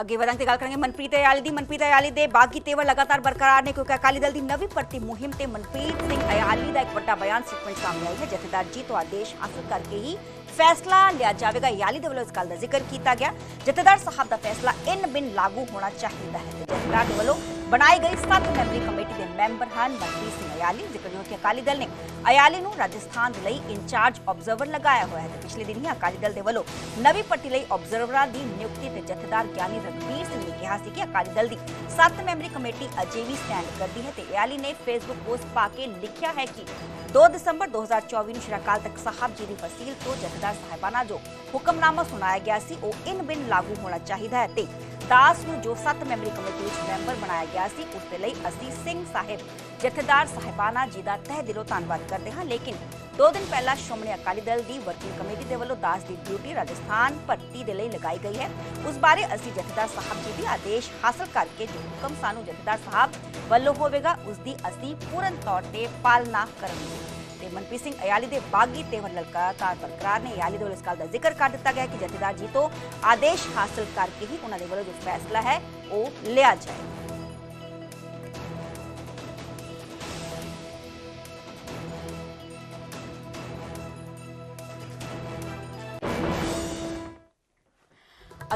ਅੱਗੇ ਵਧਾਂਗੇ ਤੇ ਗੱਲ ਕਰਾਂਗੇ। ਮਨਪ੍ਰੀਤ ਅਯਾਲੀ ਦੀ, ਮਨਪ੍ਰੀਤ ਅਯਾਲੀ ਦੇ ਬਾਗੀ ਤੇਵਰ ਲਗਾਤਾਰ ਬਰਕਰਾਰ ਨੇ ਕਿਉਂਕਿ ਅਕਾਲੀ ਦਲ ਦੀ ਨਵੀਂ ਭਰਤੀ ਮੁਹਿੰਮ ਤੇ ਮਨਪ੍ਰੀਤ ਸਿੰਘ ਅਯਾਲੀ ਦਾ ਇੱਕ ਵੱਡਾ ਬਿਆਨ ਸਿੱਖਣ ਸਾਹਮਣੇ ਆਈ ਹੈ। ਜਥੇਦਾਰ ਜੀ ਤੋਂ ਆਦੇਸ਼ ਹਾਸਲ ਕਰਕੇ ਹੀ ਫੈਸਲਾ ਲਿਆ ਜਾਵੇਗਾ। ਅਯਾਲੀ ਦੇ ਵੱਲੋਂ ਇਸ ਗੱਲ ਦਾ ਜ਼ਿਕਰ ਕੀਤਾ ਗਿਆ। ਜਥੇਦਾਰ ਸਾਹਿਬ ਦਾ ਫੈਸਲਾ ਇਨ ਬਿਨ ਲਾਗੂ ਹੋਣਾ ਚਾਹੀਦਾ ਹੈ। ਜਥੇਦਾਰ ਦੇ ਵੱਲੋਂ ਬਣਾਈ ਗਈ ਸੱਤ ਮੈਂਬਰੀ ਕਮੇਟੀ ਦੇ ਮੈਂਬਰ ਹਨ। ਮਨਪ੍ਰੀਤ ਸਿੰਘ ਅਯਾਲੀ, ਜ਼ਿਕਰ ਕਿ ਅਕਾਲੀ ਦਲ ਨੇ ਅਯਾਲੀ ਨੂੰ ਰਾਜਸਥਾਨ ਦੇ ਲਈ ਇੰਚਾਰਜ ਆਬਜ਼ਰਵਰ ਲਗਾਇਆ ਹੋਇਆ ਹੈ। ਤੇ ਪਿਛਲੇ ਦਿਨ ਹੀ ਅਕਾਲੀ ਦਲ ਦੇ ਵੱਲੋਂ ਨਵੀਂ ਭਰਤੀ ਲਈ ਆਬਜ਼ਰਵਰਾਂ ਦੀ ਨਿਯੁਕਤੀ ਤੇ ਜਥੇਦਾਰ ਗਿਆਨੀ ਰਗਵੀਰ ਸਿੰਘ ਨੇ ਕਿਹਾ ਸੀ ਕਿ ਅਕਾਲੀ ਦਲ ਦੀ ਸੱਤ ਮੈਂਬਰੀ ਕਮੇਟੀ ਅਜੇ ਵੀ ਸਟੈਂਡ ਕਰਦੀ ਹੈ ਤੇ ਅਯਾਲੀ ਨੇ ਫੇਸਬੁੱਕ ਪੋਸਟ ਪਾ ਕੇ ਲਿਖਿਆ ਹੈ ਕਿ 2 ਦਸੰਬਰ 2024 ਨੂੰ ਸ਼੍ਰੀ ਅਕਾਲ ਤਖਤ ਸਾਹਿਬ ਜੀ ਦੀ ਫਸੀਲ ਤੋਂ ਜਥੇਦਾਰ ਸਾਹਿਬਾਨਾ ਜੋ ਹੁਕਮਨਾਮਾ ਸੁਣਾਇਆ ਗਿਆ ਸੀ, ਉਹ ਇਨ ਬਿਨ ਲਾਗੂ ਹੋਣਾ ਚਾਹੀਦਾ ਹੈ ਤੇ ਦਾਸ ਨੂੰ ਜੋ ਸੱਤ ਮੈਂਬਰੀ ਕਮੇਟੀ ਵਿੱਚ ਮੈਂਬਰ ਬਣਾਇਆ ਗਿਆ ਸੀ, ਉਸ ਦੇ ਲਈ ਅਸੀਂ ਸਿੰਘ ਸਾਹਿਬ, ਜਥੇਦਾਰ ਸਾਹਿਬਾਨਾ ਜੀ ਦਾ ਤਹਿ ਦਿਲੋਂ ਧੰਨਵਾਦ ਕਰਦੇ ਹਾਂ। ਲੇਕਿਨ ਦੋ ਦਿਨ ਪਹਿਲਾਂ ਸ਼੍ਰੋਮਣੀ ਅਕਾਲੀ ਦਲ ਦੀ ਵਰਕਿੰਗ ਕਮੇਟੀ ਦੇ ਵੱਲੋਂ ਦਾਸ ਦੀ ਡਿਊਟੀ ਰਾਜਸਥਾਨ ਭਰਤੀ ਦੇ ਲਈ ਲਗਾਈ ਗਈ ਹੈ। ਉਸ ਬਾਰੇ ਅਸੀਂ ਜਥੇਦਾਰ ਸਾਹਿਬ ਜੀ ਦੇ ਆਦੇਸ਼ ਹਾਸਲ ਕਰਕੇ ਜੋ ਹੁਕਮ ਸਾਨੂੰ ਜਥੇਦਾਰ ਸਾਹਿਬ ਵੱਲੋਂ ਹੋਵੇਗਾ, ਉਸ ਦੀ ਅਸੀਂ ਪੂਰਨ ਤੌਰ ਤੇ ਪਾਲਣਾ ਕਰਾਂਗੇ। ਤੇ ਮਨਪ੍ਰੀਤ ਸਿੰਘ ਅਯਾਲੀ ਦੇ ਬਾਗੀ ਤੇਵਰ ਲਲਕਾਤਾਰ ਬਰਕਰਾਰ ਨੇ। ਅਯਾਲੀ ਦੇ ਵੱਲੋਂ ਇਸ ਗੱਲ ਦਾ ਜ਼ਿਕਰ ਕਰ ਦਿੱਤਾ ਗਿਆ ਕਿ ਜਥੇਦਾਰ ਜੀ ਤੋਂ ਆਦੇਸ਼ ਹਾਸਲ ਕਰਕੇ ਹੀ ਉਹਨਾਂ ਦੇ ਵੱਲੋਂ ਜੋ ਫੈਸਲਾ ਹੈ, ਉਹ ਲਿਆ ਜਾਏ।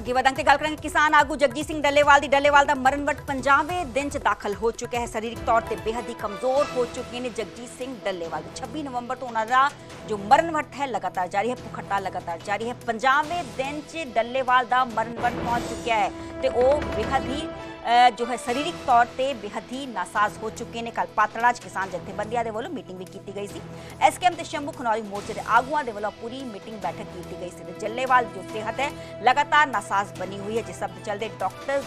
ਅੱਗੇ ਅੱਗੇ ਤੇ ਗੱਲ ਕਰਾਂਗੇ ਕਿਸਾਨ ਆਗੂ ਜਗਜੀਤ ਸਿੰਘ ਡੱਲੇਵਾਲ ਦੀ। ਡੱਲੇਵਾਲ ਦਾ ਮਰਨ ਵਟ 50ਵੇਂ ਦਿਨ ਚ ਦਾਖਲ ਹੋ ਚੁੱਕਿਆ ਹੈ। ਸਰੀਰਕ ਤੌਰ ਤੇ ਬੇਹੱਦ ਹੀ ਕਮਜ਼ੋਰ ਹੋ ਚੁੱਕੇ ਨੇ ਜਗਜੀਤ ਸਿੰਘ ਡੱਲੇਵਾਲ। 26 ਨਵੰਬਰ ਤੋਂ ਉਹਨਾਂ ਦਾ ਜੋ ਮਰਨ ਵਟ ਹੈ, ਲਗਾਤਾਰ ਜਾਰੀ ਹੈ। ਭੁਖਟਾ ਲਗਾਤਾਰ ਜਾਰੀ ਹੈ। 50ਵੇਂ ਦਿਨ ਚ ਡੱਲੇਵਾਲ ਦਾ ਮਰਨ ਪਹੁੰਚ ਚੁੱਕਿਆ ਹੈ ਤੇ ਉਹ ਬੇਹੱਦ ਹੀ ਜੋ ਹੈ ਸਰੀਰਕ ਤੌਰ ਤੇ ਬੇਹੱਦ ਹੀ ਨਾਸਾਜ਼ ਹੋ ਚੁੱਕੇ ਨੇ ਕੱਲ ਪਾਤੜਾ 'ਚ ਕਿਸਾਨ ਜਥੇਬੰਦੀਆਂ ਦੇ ਵੱਲੋਂ ਮੀਟਿੰਗ ਵੀ ਕੀਤੀ ਗਈ ਸੀ। ਐਸਕੇਐਮ ਤੇ ਸ਼ੰਭੂ ਖਨੌਰੀ ਮੋਰਚੇ ਦੇ ਆਗੂਆਂ ਦੇ ਵੱਲੋਂ ਪੂਰੀ ਮੀਟਿੰਗ ਬੈਠਕ ਕੀਤੀ ਗਈ ਸੀ। ਜੱਲੇਵਾਲ ਜੋ ਸਿਹਤ ਹੈ, ਲਗਾਤਾਰ ਨਾਸਾਜ਼ ਬਣੀ ਹੋਈ ਹੈ, ਜਿਸ ਸਭ ਦੇ ਚੱਲਦੇ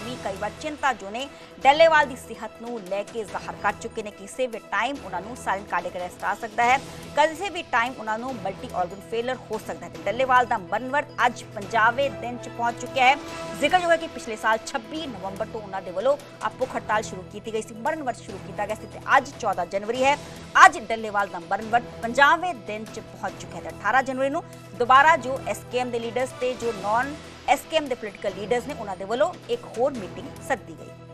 ਵੀ ਕਈ ਵਾਰ ਚਿੰਤਾ ਜੋ ਨੇ ਡੱਲੇਵਾਲ ਦੀ ਸਿਹਤ ਨੂੰ ਲੈ ਕੇ ਜ਼ਾਹਰ ਕਰ ਚੁੱਕੇ ਨੇ। ਕਿਸੇ ਵੀ ਟਾਈਮ ਉਹਨਾਂ ਨੂੰ ਸਾਇਲੈਂਟ ਕਾਰਡਿਕ ਅਰੈਸਟ ਆ ਸਕਦਾ ਹੈ। ਕਿਸੇ ਵੀ ਟਾਈਮ ਉਹਨਾਂ ਨੂੰ ਮਲਟੀ ਆਰਗਨ ਫੇਲਰ ਹੋ ਸਕਦਾ ਹੈ। ਡੱਲੇਵਾਲ ਦਾ ਮਰਨਵਰਤ ਅੱਜ 50ਵੇਂ ਦਿਨ ਚ ਪਹੁੰਚ ਚੁੱਕਿਆ ਹੈ। ਜ਼ਿਕਰ ਜੋ ਹੈ ਕਿ ਪਿਛਲੇ ਸਾਲ 26 ਨਵੰਬਰ ਤੋਂ ਉਹਨਾਂ ਦੇ ਵੱਲੋਂ ਆਪੋ ਹੜਤਾਲ ਸ਼ੁਰੂ ਕੀਤੀ ਗਈ ਸੀ, ਮਰਨ ਵਰਤ ਸ਼ੁਰੂ ਕੀਤਾ ਗਿਆ ਸੀ ਤੇ ਅੱਜ 14 ਜਨਵਰੀ ਹੈ। ਅੱਜ ਡੱਲੇਵਾਲ ਦਾ ਮਰਨਵਰਤ 50ਵੇਂ ਦਿਨ ਚ ਪਹੁੰਚ ਚੁੱਕਿਆ ਹੈ। 18 ਜਨਵਰੀ ਨੂੰ ਦੁਬਾਰਾ ਜੋ ਐਸਕੇਐਮ ਦੇ ਲੀਡਰਸ ਤੇ ਜੋ ਨਾਨ ਐਸਕੇਐਮ ਦੇ ਪੋਲੀਟੀਕਲ ਲੀਡਰਸ ਨੇ, ਉਹਨਾਂ ਦੇ ਵੱਲੋਂ ਇੱਕ ਹੋਰ ਮੀਟਿੰਗ ਸੱਦੀ ਗਈ।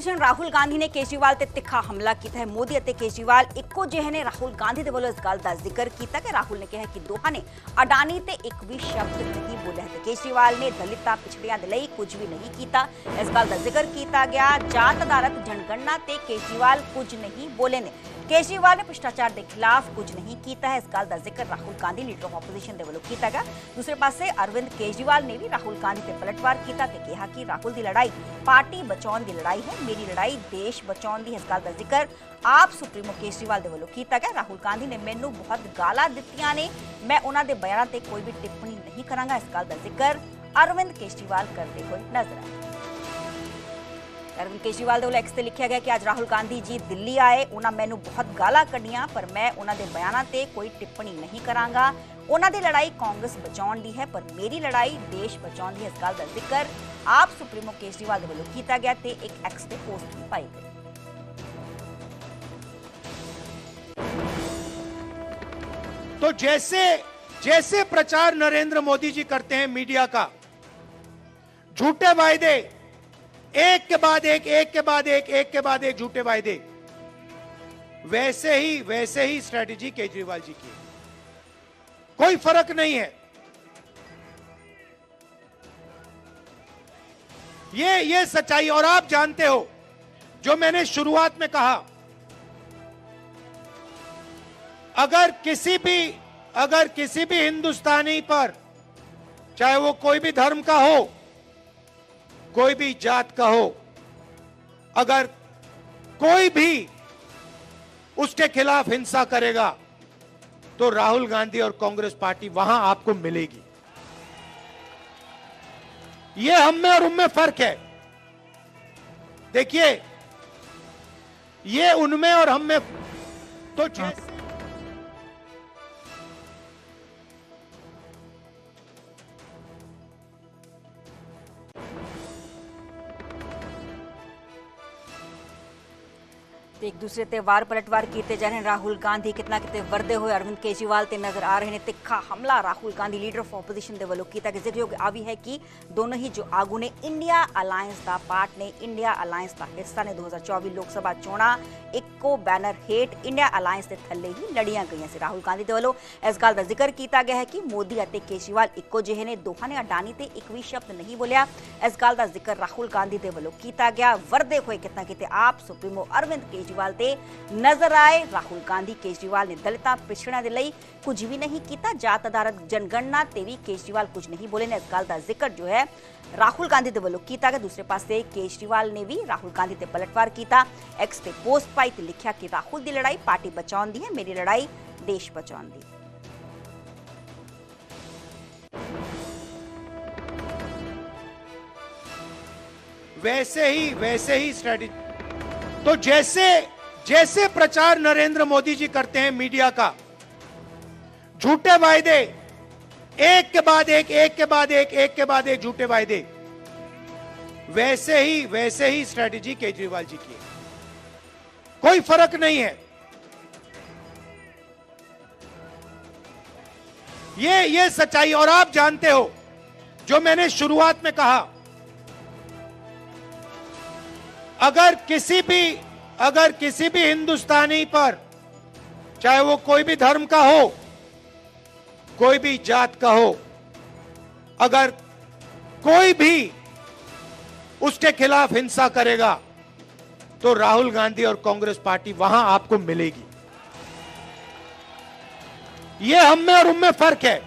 Leader of opposition Rahul Gandhi ਨੇ ਕੇਜਰੀਵਾਲ ਤੇ ਤਿੱਖਾ ਹਮਲਾ ਕੀਤਾ ਹੈ ਮੋਦੀ ਅਤੇ ਕੇਜਰੀਵਾਲ ਇੱਕੋ ਜਿਹੇ ਨੇ ਰਾਹੁਲ ਗਾਂਧੀ ਦੇ ਵੱਲੋਂ ਇਸ ਗੱਲ ਦਾ ਜ਼ਿਕਰ ਕੀਤਾ ਕਿ ਰਾਹੁਲ ਨੇ ਕਿਹਾ ਕਿ ਦੋਹਾਂ ਨੇ ਅਡਾਨੀ ਤੇ ਇੱਕ ਵੀ ਸ਼ਬਦ ਨਹੀਂ ਬੋਲਿਆ ਤੇ ਕੇਜਰੀਵਾਲ ਨੇ ਦਲਿਤਾਂ ਪਿਛੜਿਆਂ ਦੇ ਲਈ ਕੁਝ ਵੀ ਨਹੀਂ ਕੀਤਾ ਇਸ ਗੱਲ ਦਾ ਜ਼ਿਕਰ ਕੀਤਾ ਗਿਆ ਜਾਤ ਅਦਾਲਤ ਜਨਗਣਨਾ ਤੇ ਕੇਜਰੀਵਾਲ ਕੁਝ ਨਹੀਂ ਬੋਲੇ ਨੇ ਕੇਜਰੀਵਾਲ ਨੇ ਭ੍ਰਿਸ਼ਟਾਚਾਰ ਦੇ ਖਿਲਾਫ ਕੁਝ ਨਹੀਂ ਕੀਤਾ ਹੈ ਇਸ ਗੱਲ ਦਾ ਜ਼ਿਕਰ Rahul Gandhi leader of opposition ਦੇ ਵੱਲੋਂ ਕੀਤਾ ਗਿਆ ਦੂਸਰੇ ਪਾਸੇ ਅਰਵਿੰਦ ਕੇਜਰੀਵਾਲ ਨੇ ਵੀ ਰਾਹੁਲ ਗਾਂਧੀ ਤੇ ਪਲਟਵਾਰ ਕੀਤਾ ਤੇ ਕਿਹਾ ਕਿ ਰਾਹੁਲ ਦੀ ਲੜਾਈ ਪਾਰਟੀ ਬਚਾਉਣ ਦੀ ਲੜਾਈ ਹੈ ਮੇਰੀ ਲੜਾਈ ਦੇਸ਼ ਬਚਾਉਣ ਦੀ ਹੈ। ਇਸ ਗੱਲ ਦਾ ਜ਼ਿਕਰ ਆਪ ਸੁਪਰੀਮੋ ਕੇਜਰੀਵਾਲ ਦੇ ਵੱਲੋਂ ਕੀਤਾ ਗਿਆ। ਰਾਹੁਲ ਗਾਂਧੀ ਨੇ ਮੈਨੂੰ ਬਹੁਤ ਗਾਲਾਂ ਦਿੱਤੀਆਂ ਨੇ। ਮੈਂ ਉਹਨਾਂ ਦੇ ਬਿਆਨਾਂ ਤੇ ਕੋਈ ਵੀ ਟਿੱਪਣੀ ਨਹੀਂ ਕਰਾਂਗਾ। ਇਸ ਗੱਲ ਦਾ ਜ਼ਿਕਰ ਅਰਵਿੰਦ ਕੇਜਰੀਵਾਲ ਕਰਦੇ ਹੋਏ ਨਜ਼ਰ ਆਏ ਅਰਵਿੰਦ ਕੇਜਰੀਵਾਲ ਦੇ ਵੱਲੋਂ ਐਕਸ ਤੇ ਲਿਖਿਆ ਗਿਆ ਕਿ ਅੱਜ ਰਾਹੁਲ ਗਾਂਧੀ ਜੀ ਦਿੱਲੀ ਆਏ। ਉਹਨਾਂ ਮੈਨੂੰ ਬਹੁਤ ਗਾਲਾਂ ਕੱਢੀਆਂ, ਪਰ ਮੈਂ ਉਹਨਾਂ ਦੇ ਬਿਆਨਾਂ ਤੇ ਕੋਈ ਟਿੱਪਣੀ ਨਹੀਂ ਕਰਾਂਗਾ। ਉਹਨਾਂ ਦੀ ਲੜਾਈ ਕਾਂਗਰਸ ਬਚਾਉਣ ਦੀ ਹੈ ਪਰ ਮੇਰੀ ਲੜਾਈ ਦੇਸ਼ ਬਚਾਉਣ ਦੀ ਹੈ ਇਸ ਗੱਲ ਦਾ ਜ਼ਿਕਰ ਆਪ ਸੁਪਰੀਮੋ ਕੇਜਰੀਵਾਲ ਦੇ ਵੱਲੋਂ ਕੀਤਾ ਗਿਆ ਤੇ ਇੱਕ ਐਕਸ ਤੇ ਪੋਸਟ ਵੀ ਪਾਈ ਗਈ
तो जैसे जैसे प्रचार नरेंद्र मोदी जी करते हैं मीडिया का झूठे वायदे एक के बाद एक एक के बाद एक एक के बाद एक झूठे वायदे वैसे ही वैसे ही स्ट्रेटेजी केजरीवाल जी की है। कोई फ़र्क नहीं है। ये ये सच्चाई, और आप जानते हो, जो मैंने शुरुआत में कहा, अगर किसी भी, अगर किसी भी हिंदुस्तानी पर, चाहे वो कोई भी धर्म का हो, कोई भी जात का हो, अगर कोई भी उसके खिलाफ हिंसा करेगा तो राहुल गांधी और कांग्रेस पार्टी वहाँ आपको मिलेगी। ये हम में और उनमें फ़र्क है। देखिए ये उनमें और हम में तो जैसे
ਤੇ ਇੱਕ ਦੂਸਰੇ ਤੇ ਵਾਰ ਪਲਟਵਾਰ ਕੀਤੇ ਜਾ ਰਹੇ ਨੇ ਰਾਹੁਲ ਗਾਂਧੀ ਕਿਤਨਾ ਕਿਤੇ ਵਰਦੇ ਹੋਏ। ਅਰਵਿੰਦ ਕੇਜਰੀਵਾਲ ਤੇ ਨਜ਼ਰ ਆ ਰਹੇ ਨੇ। ਤਿੱਖਾ ਹਮਲਾ। Rahul Gandhi leader of opposition ਦੇ ਵੱਲੋਂ ਕੀਤਾ ਗਿਆ। ਜ਼ਿਕਰਯੋਗ ਆ ਵੀ ਹੈ ਕਿ ਦੋਨੋਂ ਹੀ ਜੋ ਆਗੂ ਨੇ ਇੰਡੀਆ ਅਲਾਈਅੰਸ ਦਾ ਪਾਰਟ ਨੇ। ਇੰਡੀਆ ਅਲਾਈਅੰਸ ਦਾ ਹਿੱਸਾ ਨੇ। 2024 ਲੋਕ ਸਭਾ ਚੋਣਾਂ ਇੱਕੋ ਬੈਨਰ ਹੇਠ ਇੰਡੀਆ ਅਲਾਈਅੰਸ ਦੇ ਥੱਲੇ ਹੀ ਲੜੀਆਂ ਗਈਆਂ ਸੀ। ਰਾਹੁਲ ਗਾਂਧੀ ਦੇ ਵੱਲੋਂ ਇਸ ਗੱਲ ਦਾ ਜ਼ਿਕਰ ਕੀਤਾ ਗਿਆ ਹੈ ਕਿ ਮੋਦੀ ਅਤੇ ਕੇਜਰੀਵਾਲ ਇੱਕੋ ਜਿਹੇ ਨੇ। ਦੋਹਾਂ ਨੇ ਅਡਾਨੀ ਤੇ ਇੱਕ ਵੀ ਸ਼ਬਦ ਨਹੀਂ ਬੋਲਿਆ। ਇਸ ਗੱਲ ਦਾ ਜ਼ਿਕਰ ਰਾਹੁਲ ਗਾਂਧੀ ਦੇ ਵੱਲੋਂ ਕੀਤਾ ਗਿਆ। ਵਰਦੇ ਹੋਏ ਕਿਤਨਾ ਕਿਤੇ ਆਪ ਸੁਪਰੀਮੋ ਅਰਵਿੰਦ ਕੇਜਰੀਵਾਲ ਤੇ ਨਜ਼ਰ ਆਏ ਰਾਹੁਲ ਗਾਂਧੀ ਕੇਜਰੀਵਾਲ ਨੇ ਦਲਿਤਾਂ ਪਿਛੜਿਆਂ ਦੇ ਲਈ ਕੁਝ ਵੀ ਨਹੀਂ ਕੀਤਾ ਜਾਤ ਅਦਾਲਤ ਜਨਗਣਨਾ ਤੇ ਵੀ ਕੇਜਰੀਵਾਲ ਕੁਝ ਨਹੀਂ ਬੋਲੇ ਨੇ ਇਸ ਗੱਲ ਦਾ ਜ਼ਿਕਰ ਜੋ ਹੈ ਰਾਹੁਲ ਗਾਂਧੀ ਦੇ ਵੱਲੋਂ ਕੀਤਾ ਗਿਆ ਦੂਸਰੇ ਪਾਸੇ ਕੇਜਰੀਵਾਲ ਨੇ ਵੀ ਰਾਹੁਲ ਗਾਂਧੀ ਤੇ ਪਲਟਵਾਰ ਕੀਤਾ ਐਕਸ ਤੇ ਪੋਸਟ ਪਾਈ ਤੇ ਲਿਖਿਆ ਕਿ ਰਾਹੁਲ ਦੀ ਲੜਾਈ ਪਾਰਟੀ ਬਚਾਉਣ ਦੀ ਹੈ ਮੇਰੀ ਲੜਾਈ ਦੇਸ਼ ਬਚਾਉਣ ਦੀ
वैसे ही वैसे ही स्ट्रेटेजी तो जैसे जैसे प्रचार नरेंद्र मोदी जी करते हैं मीडिया का, झूठे वायदे, एक के बाद एक एक के बाद एक एक के बाद एक झूठे वायदे, वैसे ही वैसे ही स्ट्रेटेजी केजरीवाल जी की है। कोई फ़र्क नहीं है। ये ये सच्चाई, और आप जानते हो, जो मैंने शुरुआत में कहा अगर किसी भी, अगर किसी भी हिंदुस्तानी पर, चाहे वो कोई भी धर्म का हो, कोई भी जात का हो, अगर कोई भी उसके खिलाफ हिंसा करेगा तो राहुल गांधी और कांग्रेस पार्टी वहाँ आपको मिलेगी। ये हम में और उनमें फ़र्क है।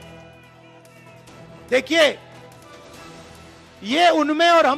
देखिए, ये उनमें और हम